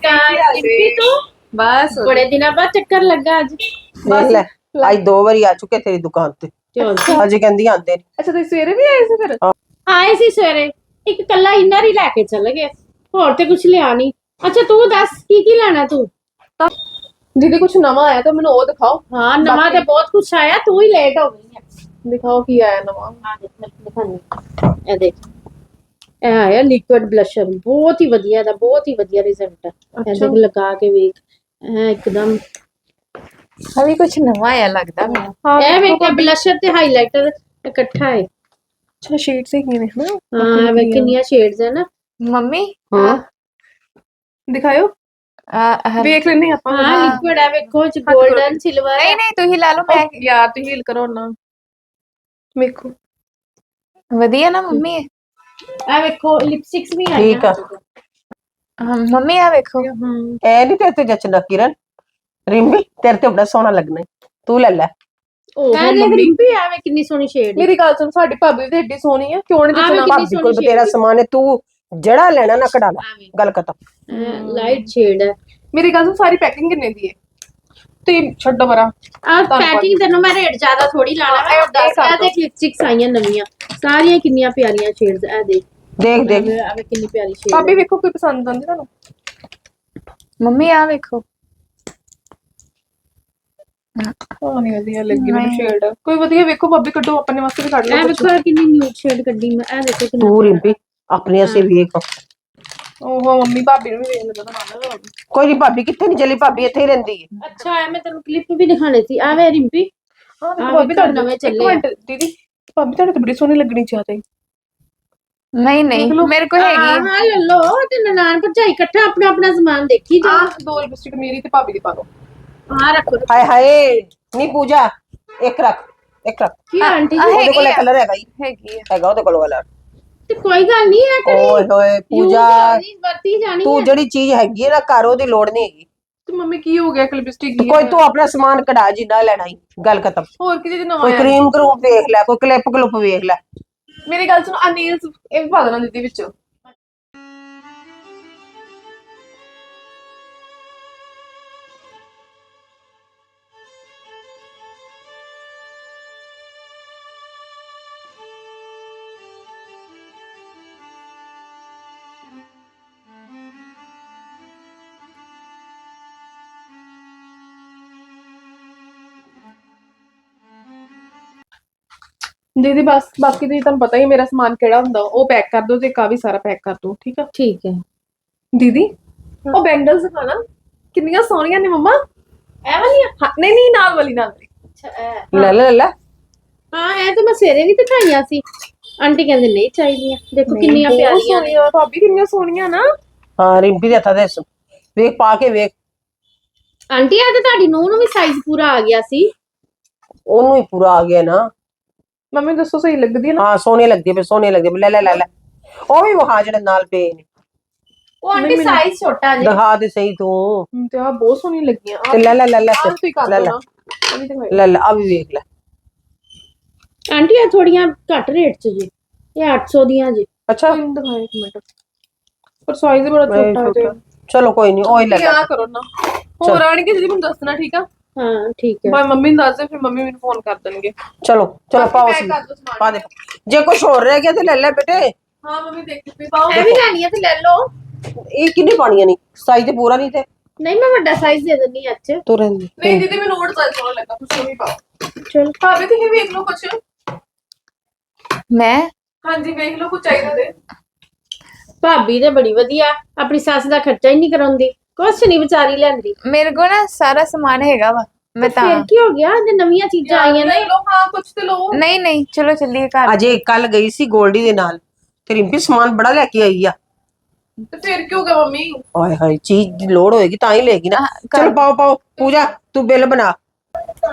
ਰਿੰਪੀ ਤੂੰ? ਬਸ। ਬੜੇ ਦਿਨਾਂ ਬਾਅਦ ਚੱਕਰ ਲੱਗਾ ਅੱਜ। ਦੇਖ ਲੈ ਅੱਜ ਦੋ ਵਾਰੀ ਆ ਚੁੱਕੇ ਤੇਰੀ ਦੁਕਾਨ ਤੇ। ਅਜੇ ਕਹਿੰਦੀ ਆਂਦੇ ਨੀ। ਅੱਛਾ ਤੁਸੀਂ ਸਵੇਰੇ ਵੀ ਆਏ ਸੀ ਫਿਰ? ਆਏ ਸੀ ਸਵੇਰੇ। ਇੱਕ ਕੱਲਾ ਇਨਰ ਹੀ ਲੈ ਕੇ ਚੱਲ ਗਏ ਹੋਰ ਤੇ ਕੁਝ ਲਿਆ ਨਹੀਂ। ਅੱਛਾ ਤੂੰ ਦੱਸ ਕੀ ਕੀ ਲੈਣਾ ਤੂੰ? ਦੀਦੀ ਕੁਝ ਨਵਾਂ ਆਇਆ ਤਾਂ ਮੈਨੂੰ ਉਹ ਦਿਖਾਓ। ਹਾਂ ਨਵਾਂ ਤੇ ਬਹੁਤ ਕੁਝ ਆਇਆ ਤੂੰ ਹੀ ਲੇਟ ਹੋ ਗਈ ਹੈ ਦਿਖਾਓ ਕੀ ਆਇਆ ਨਵਾਂ। ਆ ਦੇਖ ਮੈਂ ਦਿਖਾਉਂਦੀ ਇਹ ਦੇਖ। ਇਹ ਆਇਆ ਲਿਕੁਇਡ ਬਲਸ਼ਰ ਬਹੁਤ ਹੀ ਵਧੀਆ ਇਹਦਾ ਬਹੁਤ ਹੀ ਵਧੀਆ ਰਿਜ਼ਲਟ ਹੈ ਕੋਲ ਲਗਾ ਕੇ ਵੇਖ। ਇਹ ਇੱਕਦਮ ਆ ਵੀ ਕੁਝ ਨਵਾਂ ਆਇਆ ਲੱਗਦਾ ਮੈਨੂੰ ਹਾਂ ਇਹ ਵੇਖ ਬਲਸ਼ਰ ਤੇ ਹਾਈਲਾਈਟਰ ਇਕੱਠਾ ਹੈ ਚਲੋ ਸ਼ੇਡਸ ਹੈਗੀਆਂ ਨੇ ਹਨਾ ਹਾਂ ਇਹ ਵੇਖ ਕਿੰਨੀਆਂ ਸ਼ੇਡਸ ਹੈ ਨਾ ਮੰਮੀ ਹਾਂ ਦਿਖਾਇਓ ਆ ਆ- ਵੇਖ ਲੈਨੇ ਆਪਾਂ ਹਾਂ ਲਿਕੁਇਡ ਹੈ ਵੇਖੋ ਚ 골ਡਨ ਸਿਲਵਰ ਨਹੀਂ ਨਹੀਂ ਤੁਸੀਂ ਲਾ ਲਓ ਮੈਂ ਯਾਰ ਤੁਸੀਂ ਹੀਲ ਕਰੋ ਨਾ ਵੇਖੋ ਵਧੀਆ ਨਾ ਮੰਮੀ ਇਹ? ਇਹ ਵੇਖੋ ਲਿਪਸਟਿਕਸ ਵੀ ਆਈਆਂ ਠੀਕ ਆ। ਹਾਂ, ਮੰਮੀ ਆ ਵੇਖੋ ਹਾਂ ਐ ਨਹੀਂ ਤੇਰੇ ਤੇ ਜੱਚਦਾ ਕਿਰਨ ਰਿੰਬੀ ਤੇਰੇ ਤੇ ਬੜਾ ਸੋਹਣਾ ਲੱਗਣਾ ਈ। ਤੂੰ ਲੈ ਲੈ। ਉਹ ਇਹ ਦੇਖ ਰਿੰਪੀ ਆ ਵੇ ਕਿੰਨੀ ਸੋਹਣੀ ਸ਼ੇਡ ਮੇਰੀ ਗੱਲ ਸੁਣ ਸਾਡੀ ਭਾਬੀ ਵੀ ਏਡੀ ਸੋਹਣੀ ਆ। ਕਿਉਂ ਨਹੀਂ ਆਹ ਭਾਬੀ ਕੋਲ ਬਤੇਰਾ। ਸਮਾਨ ਹੈ ਤੂੰ ਜਿਹੜਾ ਲੈਣਾ ਨਾ ਕਢਾ ਲੈ। ਗੱਲ ਖਤਮ। ਲਾਈਟ ਸ਼ੇਡ ਹੈ ਮੇਰੀ ਗੱਲ ਸੁਣ ਸਾਰੀ ਪੈਕਿੰਗ ਕਿੰਨੇ ਦੀ ਹੈ ਤੇ ਛੱਡੋ ਪਰਾਂ ਆ ਪੈਕਿੰਗ ਤੈਨੂੰ ਮੈਂ ਰੇਟ ਜ਼ਿਆਦਾ ਥੋੜੀ ਲਾਣਾ। ਮੈਂ ਇਹ ਦੱਸ ਕਰ ਆ ਦੇਖ ਲਿਪਸਟਿਕਸ ਆਈਆਂ ਨਵੀਆਂ। ਸਾਰੀਆਂ ਕਿੰਨੀਆਂ ਪਿਆਰੀਆਂ ਸ਼ੇਡਸ ਇਹ ਦੇਖ। ਦੇਖ ਦੇਖ। ਆ ਵੇ ਕਿੰਨੀ ਪਿਆਰੀ ਸ਼ੇਡ ਭਾਬੀ ਵੇਖੋ ਕੋਈ ਪਸੰਦ ਆਉਂਦੀ ਤੁਹਾਨੂੰ? ਮੰਮੀ ਆ ਵੇਖੋ। ਉਹ ਨਹੀਂ ਵਧੀਆ ਲੱਗੀ ਮੈਨੂੰ ਸ਼ੇਡ ਕੋਈ ਵਧੀਆ ਵੇਖੋ ਭਾਬੀ ਕੱਢੋ ਆਪਣੇ ਵਾਸਤੇ ਵੀ ਕੱਢ ਇਹ ਲਓ ਕੁਛ। ਵੇਖੋ ਇਹ ਕਿੰਨੀ ਨਿਊਡ ਸ਼ੇਡ ਕੱਢੀ ਮੈਂ ਇਹ ਦੇਖੋ ਕਿੰਨਾ ਤੂੰ ਰਿੰਪੀ ਆਪਣੇ ਅਸੀਂ ਵੇਖ। ਓਹੋ ਮੰਮੀ ਭਾਬੀ ਨੂੰ ਵੀ ਵੇਖ ਲੈਂਦਾ ਤਾਂ ਕੋਈ ਨਹੀਂ ਭਾਬੀ ਕਿੱਥੇ ਨਹੀਂ ਚਲੀ ਭਾਬੀ ਇੱਥੇ ਹੀ ਰਹਿੰਦੀ ਹੈ। ਅੱਛਾ ਹੈ ਮੈਂ ਤੈਨੂੰ ਕਲਿੱਪ ਵੀ ਦਿਖਾਣੇ ਸੀ। ਆ ਵੇ ਰਿੰਪੀ। ਹਾਂ ਦੇਖੋ ਭਾਬੀ ਤੁਹਾਡੇ ਨਵੇਂ ਚੱਲੇ। ਮਿੰਟ ਦੀਦੀ ਭਾਬੀ ਤੁਹਾਡੇ ਤੇ ਬੜੀ ਸੋਹਣੀ ਲੱਗਣੀ ਚਾਹਤੇ ਨਹੀਂ ਨਹੀਂ ਮੇਰੇ ਕੋਲ ਹੈਗੀ। ਹਾਂ ਲੈ ਲਓ ਤੇ ਨਨਾਣ ਭਰਜਾਈ ਇਕੱਠਾ ਆਪਣਾ ਆਪਣਾ ਸਮਾਨ ਦੇਖੀ ਜਾ। ਦੋ ਲਿਪਸਟਿਕ ਮੇਰੀ ਤੇ ਭਾਬੀ ਦੀ ਪਾ ਦੋ। ਹਾਂ ਰੱਖੋ ਹਾਏ ਹਾਏ ਨਹੀਂ ਪੂਜਾ ਇੱਕ ਰੱਖ ਇੱਕ ਰੱਖ। ਕੀ ਆਂਟੀ ਜੀ? ਉਹਦੇ ਕੋਲ। ਕਲਰ ਹੈਗਾ ਹੀ ਹੈਗੀ ਹੈਗਾ ਉਹਦੇ ਕੋਲ ਕਲਰ ਤੇ ਕੋਈ ਗੱਲ ਨਹੀਂ ਹੈ ਕਰੀ ਓਏ ਹੋਏ ਪੂਜਾ। ਵਰਤੀ ਜਾਣੀ ਤੂੰ ਜਿਹੜੀ ਚੀਜ਼ ਹੈਗੀ ਹੈ ਨਾ ਘਰ ਉਹਦੀ ਲੋੜ ਨਹੀਂ ਹੈਗੀ। ਤੇ ਮੰਮੀ ਕੀ ਹੋ ਗਿਆ? ਲਿਪਸਟਿਕ ਕੀ ਕੋਈ ਤੂੰ ਆਪਣਾ ਸਮਾਨ ਕਢਾ ਜਿੰਨਾ ਲੈਣਾ ਹੀ ਗੱਲ ਖਤਮ। ਹੋਰ ਕਿਤੇ ਦੀ ਨਵਾਂ ਕੋਈ ਆਇਆ। ਕਰੀਮ ਕਰੂਮ ਵੇਖ ਲੈ ਕੋਈ ਕਲਿੱਪ ਕਲੁੱਪ ਵੇਖ ਲੈ। ਮੇਰੀ ਗੱਲ ਸੁਣ ਆ ਨੀਲਸ ਇਹ ਪਾ ਦੇਣਾ ਦੀਦੀ ਵਿੱਚ। ਦੀਦੀ ਬਸ ਬਾਕੀ ਦੀ ਤੁਹਾਨੂੰ ਪਤਾ ਹੀ ਹੈ ਮੇਰਾ ਸਮਾਨ ਕਿਹੜਾ ਹੁੰਦਾ ਉਹ ਪੈਕ ਕਰ ਦਿਓ ਤੇ ਕਾ ਵੀ ਸਾਰਾ ਪੈਕ ਕਰ ਦਿਓ ਠੀਕ ਆ? ਠੀਕ ਹੈ। ਦੀਦੀ ਉਹ ਬੈਂਗਲਸ ਦਿਖਾਣਾ। ਕਿੰਨੀਆਂ ਸੋਹਣੀਆਂ ਨੇ ਮੰਮਾ। ਇਹ ਵਾਲੀਆਂ? ਹਾਂ ਨਹੀਂ ਨਹੀਂ ਨਾਲ ਵਾਲੀ ਨਾਲ ਵਾਲੀ। ਅੱਛਾ ਇਹ। ਲੈ ਲੈ ਲੈ ਲੈ। ਹਾਂ ਇਹ ਤਾਂ ਮੈਂ ਸਵੇਰੇ ਵੀ ਦਿਖਾਈਆਂ ਸੀ। ਆਂਟੀ ਕਹਿੰਦੇ ਨਹੀਂ ਚਾਹੀਦੀਆਂ। ਦੇਖੋ ਕਿੰਨੀਆਂ ਬਹੁਤ ਪਿਆਰੀਆਂ ਨੇ। ਸੋਹਣੀਆਂ ਭਾਬੀ ਕਿੰਨੀਆਂ ਸੋਹਣੀਆਂ ਨਾ। ਹਾਂ ਰਿੰਪੀ ਦੇ ਹੱਥਾਂ ਦੇ ਸ- ਵੇਖ ਪਾ ਕੇ ਵੇਖ। ਆਂਟੀ ਇਹ ਤਾਂ ਤੁਹਾਡੀ ਨੂੰਹ ਨੂੰ ਵੀ ਸਾਈਜ਼ ਪੂਰਾ ਆ ਗਿਆ ਸੀ। ਉਹਨੂੰ ਹੀ ਪੂਰਾ ਆ ਗਿਆ ਨਾ। ਮੰਮੀ ਦੱਸੋ ਸਹੀ ਲੱਗਦੀ ਹੈ ਨਾ? ਹਾਂ ਸੋਹਣੇ ਲੱਗਦੇ ਪਏ ਸੋਹਣੇ ਲੱਗਦੇ ਪਏ ਲੈ ਲੈ ਲੈ ਲੈ। ਉਹ ਵੀ ਵਹਾ ਜਿਹੜੇ ਨਾਲ ਪਏ ਨੇ। ਉਹ ਆਂਟੀ ਸਾਈਜ਼ ਛੋਟਾ ਜਿਹਾ। ਦਿਖਾ ਦੇ ਸਹੀ ਤੂੰ। ਹਮ, ਤੇ ਆ ਬਹੁਤ ਸੋਹਣੀਆਂ ਲੱਗੀਆਂ। ਤੇ ਲੈ ਲੈ ਲੈ ਲੈ ਆਹ ਤੁਸੀਂ ਕਰ ਲੈ ਲੈ। ਦਿਖਾਇਓ। ਲੈ ਲੈ ਆ ਵੀ ਵੇਖ ਲੈ। ਆਂਟੀ ਇਹ ਥੋੜੀਆਂ ਘੱਟ ਰੇਟ 'ਚ ਜੀ। ਇਹ 800 ਦੀਆਂ ਜੀ। ਅੱਛਾ। ਮੈਨੂੰ ਦਿਖਾਓ ਇੱਕ ਮਿੰਟ। ਪਰ ਸਾਈਜ਼ ਬੜਾ ਛੋਟਾ ਹੈ। ਚਲੋ ਕੋਈ ਨਹੀਂ ਉਹ ਹੀ ਲੈ ਕੀ ਲੈ। ਆ ਕਰੋ ਨਾ। ਹੋਰ ਆਣਗੇ ਜੀ ਮੈਨੂੰ ਦੱਸਣਾ ਠੀਕ ਆ? ਹਾਂ ਠੀਕ ਹੈ। ਬਾਈ ਮੰਮੀ ਨੂੰ ਦੱਸ ਦੇ ਫਿਰ ਮੰਮੀ ਮੈਨੂੰ ਫੋਨ ਕਰ ਦੇਣਗੇ। ਚਲੋ ਚਲੋ ਪਾਓ ਪੈਕ ਸੀ। ਕਰ ਦਿਓ ਸਮਾਨ। ਪਾ ਦੇ ਜੇ ਕੁਝ ਹੋਰ ਰਹਿ ਗਿਆ ਤੇ ਲੈ ਲੈ ਬੇਟੇ। ਹਾਂ ਮੰਮੀ ਦੇਖ ਵੀ ਪਾਓ। ਇਹ ਵੀ ਲੈਣੀ ਹੈ ਤੇ ਲੈ ਲਓ। ਇਹ ਕਿੰਨੀ ਪਾਣੀਆਂ ਨਹੀਂ ਸਾਈਜ਼ ਤੇ ਪੂਰਾ ਨਹੀਂ ਤੇ? ਨਹੀਂ ਮੈਂ ਵੱਡਾ ਸਾਈਜ਼ ਦੇ ਦਿੰਨੀ ਅੱਜ। ਤੂੰ ਰਹਿੰਦੀ ਨਹੀਂ ਦੀਦੀ ਮੈਨੂੰ ਹੋਰ ਜ਼ਿਆਦਾ ਸੋਹਣਾ ਲੱਗਾ ਤੁਸੀਂ ਵੀ ਪਾਓ। ਚਲ। ਭਾਵੇਂ ਤੁਸੀਂ ਵੇਖ ਲਓ ਕੁਛ। ਮੈਂ? ਹਾਂਜੀ ਵੇਖ ਲਓ ਕੁਛ ਚਾਹੀਦਾ ਤੇ। ਭਾਬੀ ਤੇ ਬੜੀ ਵਧੀਆ ਆਪਣੀ ਸੱਸ ਦਾ ਖਰਚਾ ਹੀ ਨਹੀਂ ਕਰਾਉਂਦੀ। ਕੁਛ ਨਹੀਂ ਵਿਚਾਰੀ ਲੈਂਦੀ। ਮੇਰੇ ਕੋਲ ਨਾ ਸਾਰਾ ਸਮਾਨ ਹੈਗਾ ਵਾ ਮੈਂ ਤਾਂ ਫਿਰ ਕੀ ਹੋ ਗਿਆ? ਜੇ ਨਵੀਆਂ ਚੀਜ਼ਾਂ ਆਈਆਂ ਨੇ। ਲੈ ਹਾਂ ਕੁਛ ਤੇ ਲਓ। ਨਹੀਂ ਨਹੀਂ ਚਲੋ ਚੱਲੀਏ ਘਰ। ਅਜੇ ਕੱਲ ਗਈ ਸੀ ਗੋਲਡੀ ਦੇ ਨਾਲ। ਤੇ ਰਿੰਪੀ ਸਮਾਨ ਬੜਾ ਲੈ ਕੇ ਆਈ ਆ। ਤੇ ਫਿਰ ਕੀ ਹੋ ਗਿਆ ਮੰਮੀ? ਹਾਏ ਹਾਏ ਚੀਜ਼ ਦੀ ਲੋੜ ਹੋਏਗੀ ਤਾਂ ਹੀ ਲਏਗੀ ਨਾ। ਚਲ ਪਾਓ ਪਾਓ ਪੂਜਾ ਤੂੰ ਬਿੱਲ ਬਣਾ।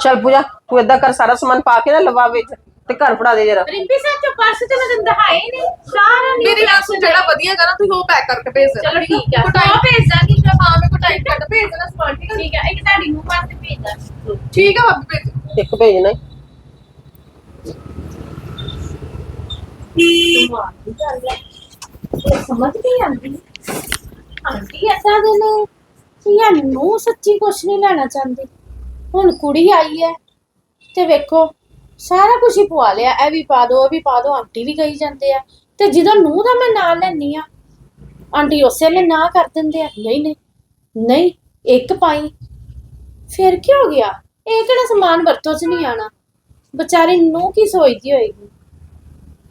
ਚਲ ਪੂਜਾ ਤੂੰ ਏਦਾਂ ਕਰ ਸਾਰਾ ਸਮਾਨ ਪਾ ਕੇ ਨਾ ਲਵਾ ਵਿੱਚ। ਤੇ ਘਰ ਫੜਾ ਦੇ ਜਰਾ। ਰਿੰਪੀ ਸੱਚ ਪਰਸ ਤੇ ਮੈਂ ਤੈਨੂੰ ਦਿਖਾਏ ਨਹੀਂ ਸਾਰਾ new ਮੇਰੀ ਗੱਲ ਸੁਣ ਜਿਹੜਾ ਵਧੀਆ ਹੈਗਾ ਨਾ ਤੁਸੀਂ ਉਹ ਪੈਕ ਕਰਕੇ ਭੇਜ ਦੇਣਾ ਚਲੋ ਠੀਕ ਹੈ ਉਹ ਭੇਜ ਦਾਂਗੀ ਹਾਂ ਮੇਰੇ ਕੋਲ ਟਾਈਮ ਕੱਟ ਭੇਜ ਦੇਣਾ ਸਮਾਨ ਠੀਕ ਹੈ ਠੀਕ ਹੈ ਇੱਕ ਤੁਹਾਡੀ ਨੂੰ ਵਾਸਤੇ ਭੇਜ ਦਾਂਗੀ। ਠੀਕ ਹੈ ਭਾਬੀ ਭੇਜ ਇੱਕ ਭੇਜਣਾ ਈ। ਸਮਝ ਨਹੀਂ ਆਉਂਦੀ। ਆਂਟੀ ਐਸਾ ਦੇ ਨੇ ਕਿ ਨੂੰ ਸੱਚੀ ਕੁਛ ਨਹੀਂ ਲੈਣਾ ਚਾਹੁੰਦੀ। ਹੁਣ ਕੁੜੀ ਆਈ ਹੈ ਤੇ ਵੇਖੋ ਸਾਰਾ ਕੁਝ ਹੀ ਪਵਾ ਲਿਆ, ਇਹ ਵੀ ਪਾ ਦੋ ਇਹ ਵੀ ਪਾ ਦੋ, ਆਂਟੀ ਵੀ ਕਹੀ ਜਾਂਦੇ ਆ। ਤੇ ਜਦੋਂ ਨੂੰ ਦਾ ਮੈਂ ਨਾਲ ਲੈਣੀ ਆ, ਆਂਟੀ ਉਸੇ ਵੇਲੇ ਨਾ ਕਰ ਦਿੰਦੇ ਆ, ਨਹੀਂ ਨਹੀਂ ਨਹੀਂ, ਇੱਕ ਪਾਈ। ਫਿਰ ਕੀ ਹੋ ਗਿਆ? ਇਹ ਕਿਹੜਾ ਸਮਾਨ ਵਰਤੋਂ 'ਚ ਨਹੀਂ ਆਣਾ ਵਿਚਾਰੀ ਨੂੰ ਕੀ ਸੋਚਦੀ ਹੋਏਗੀ?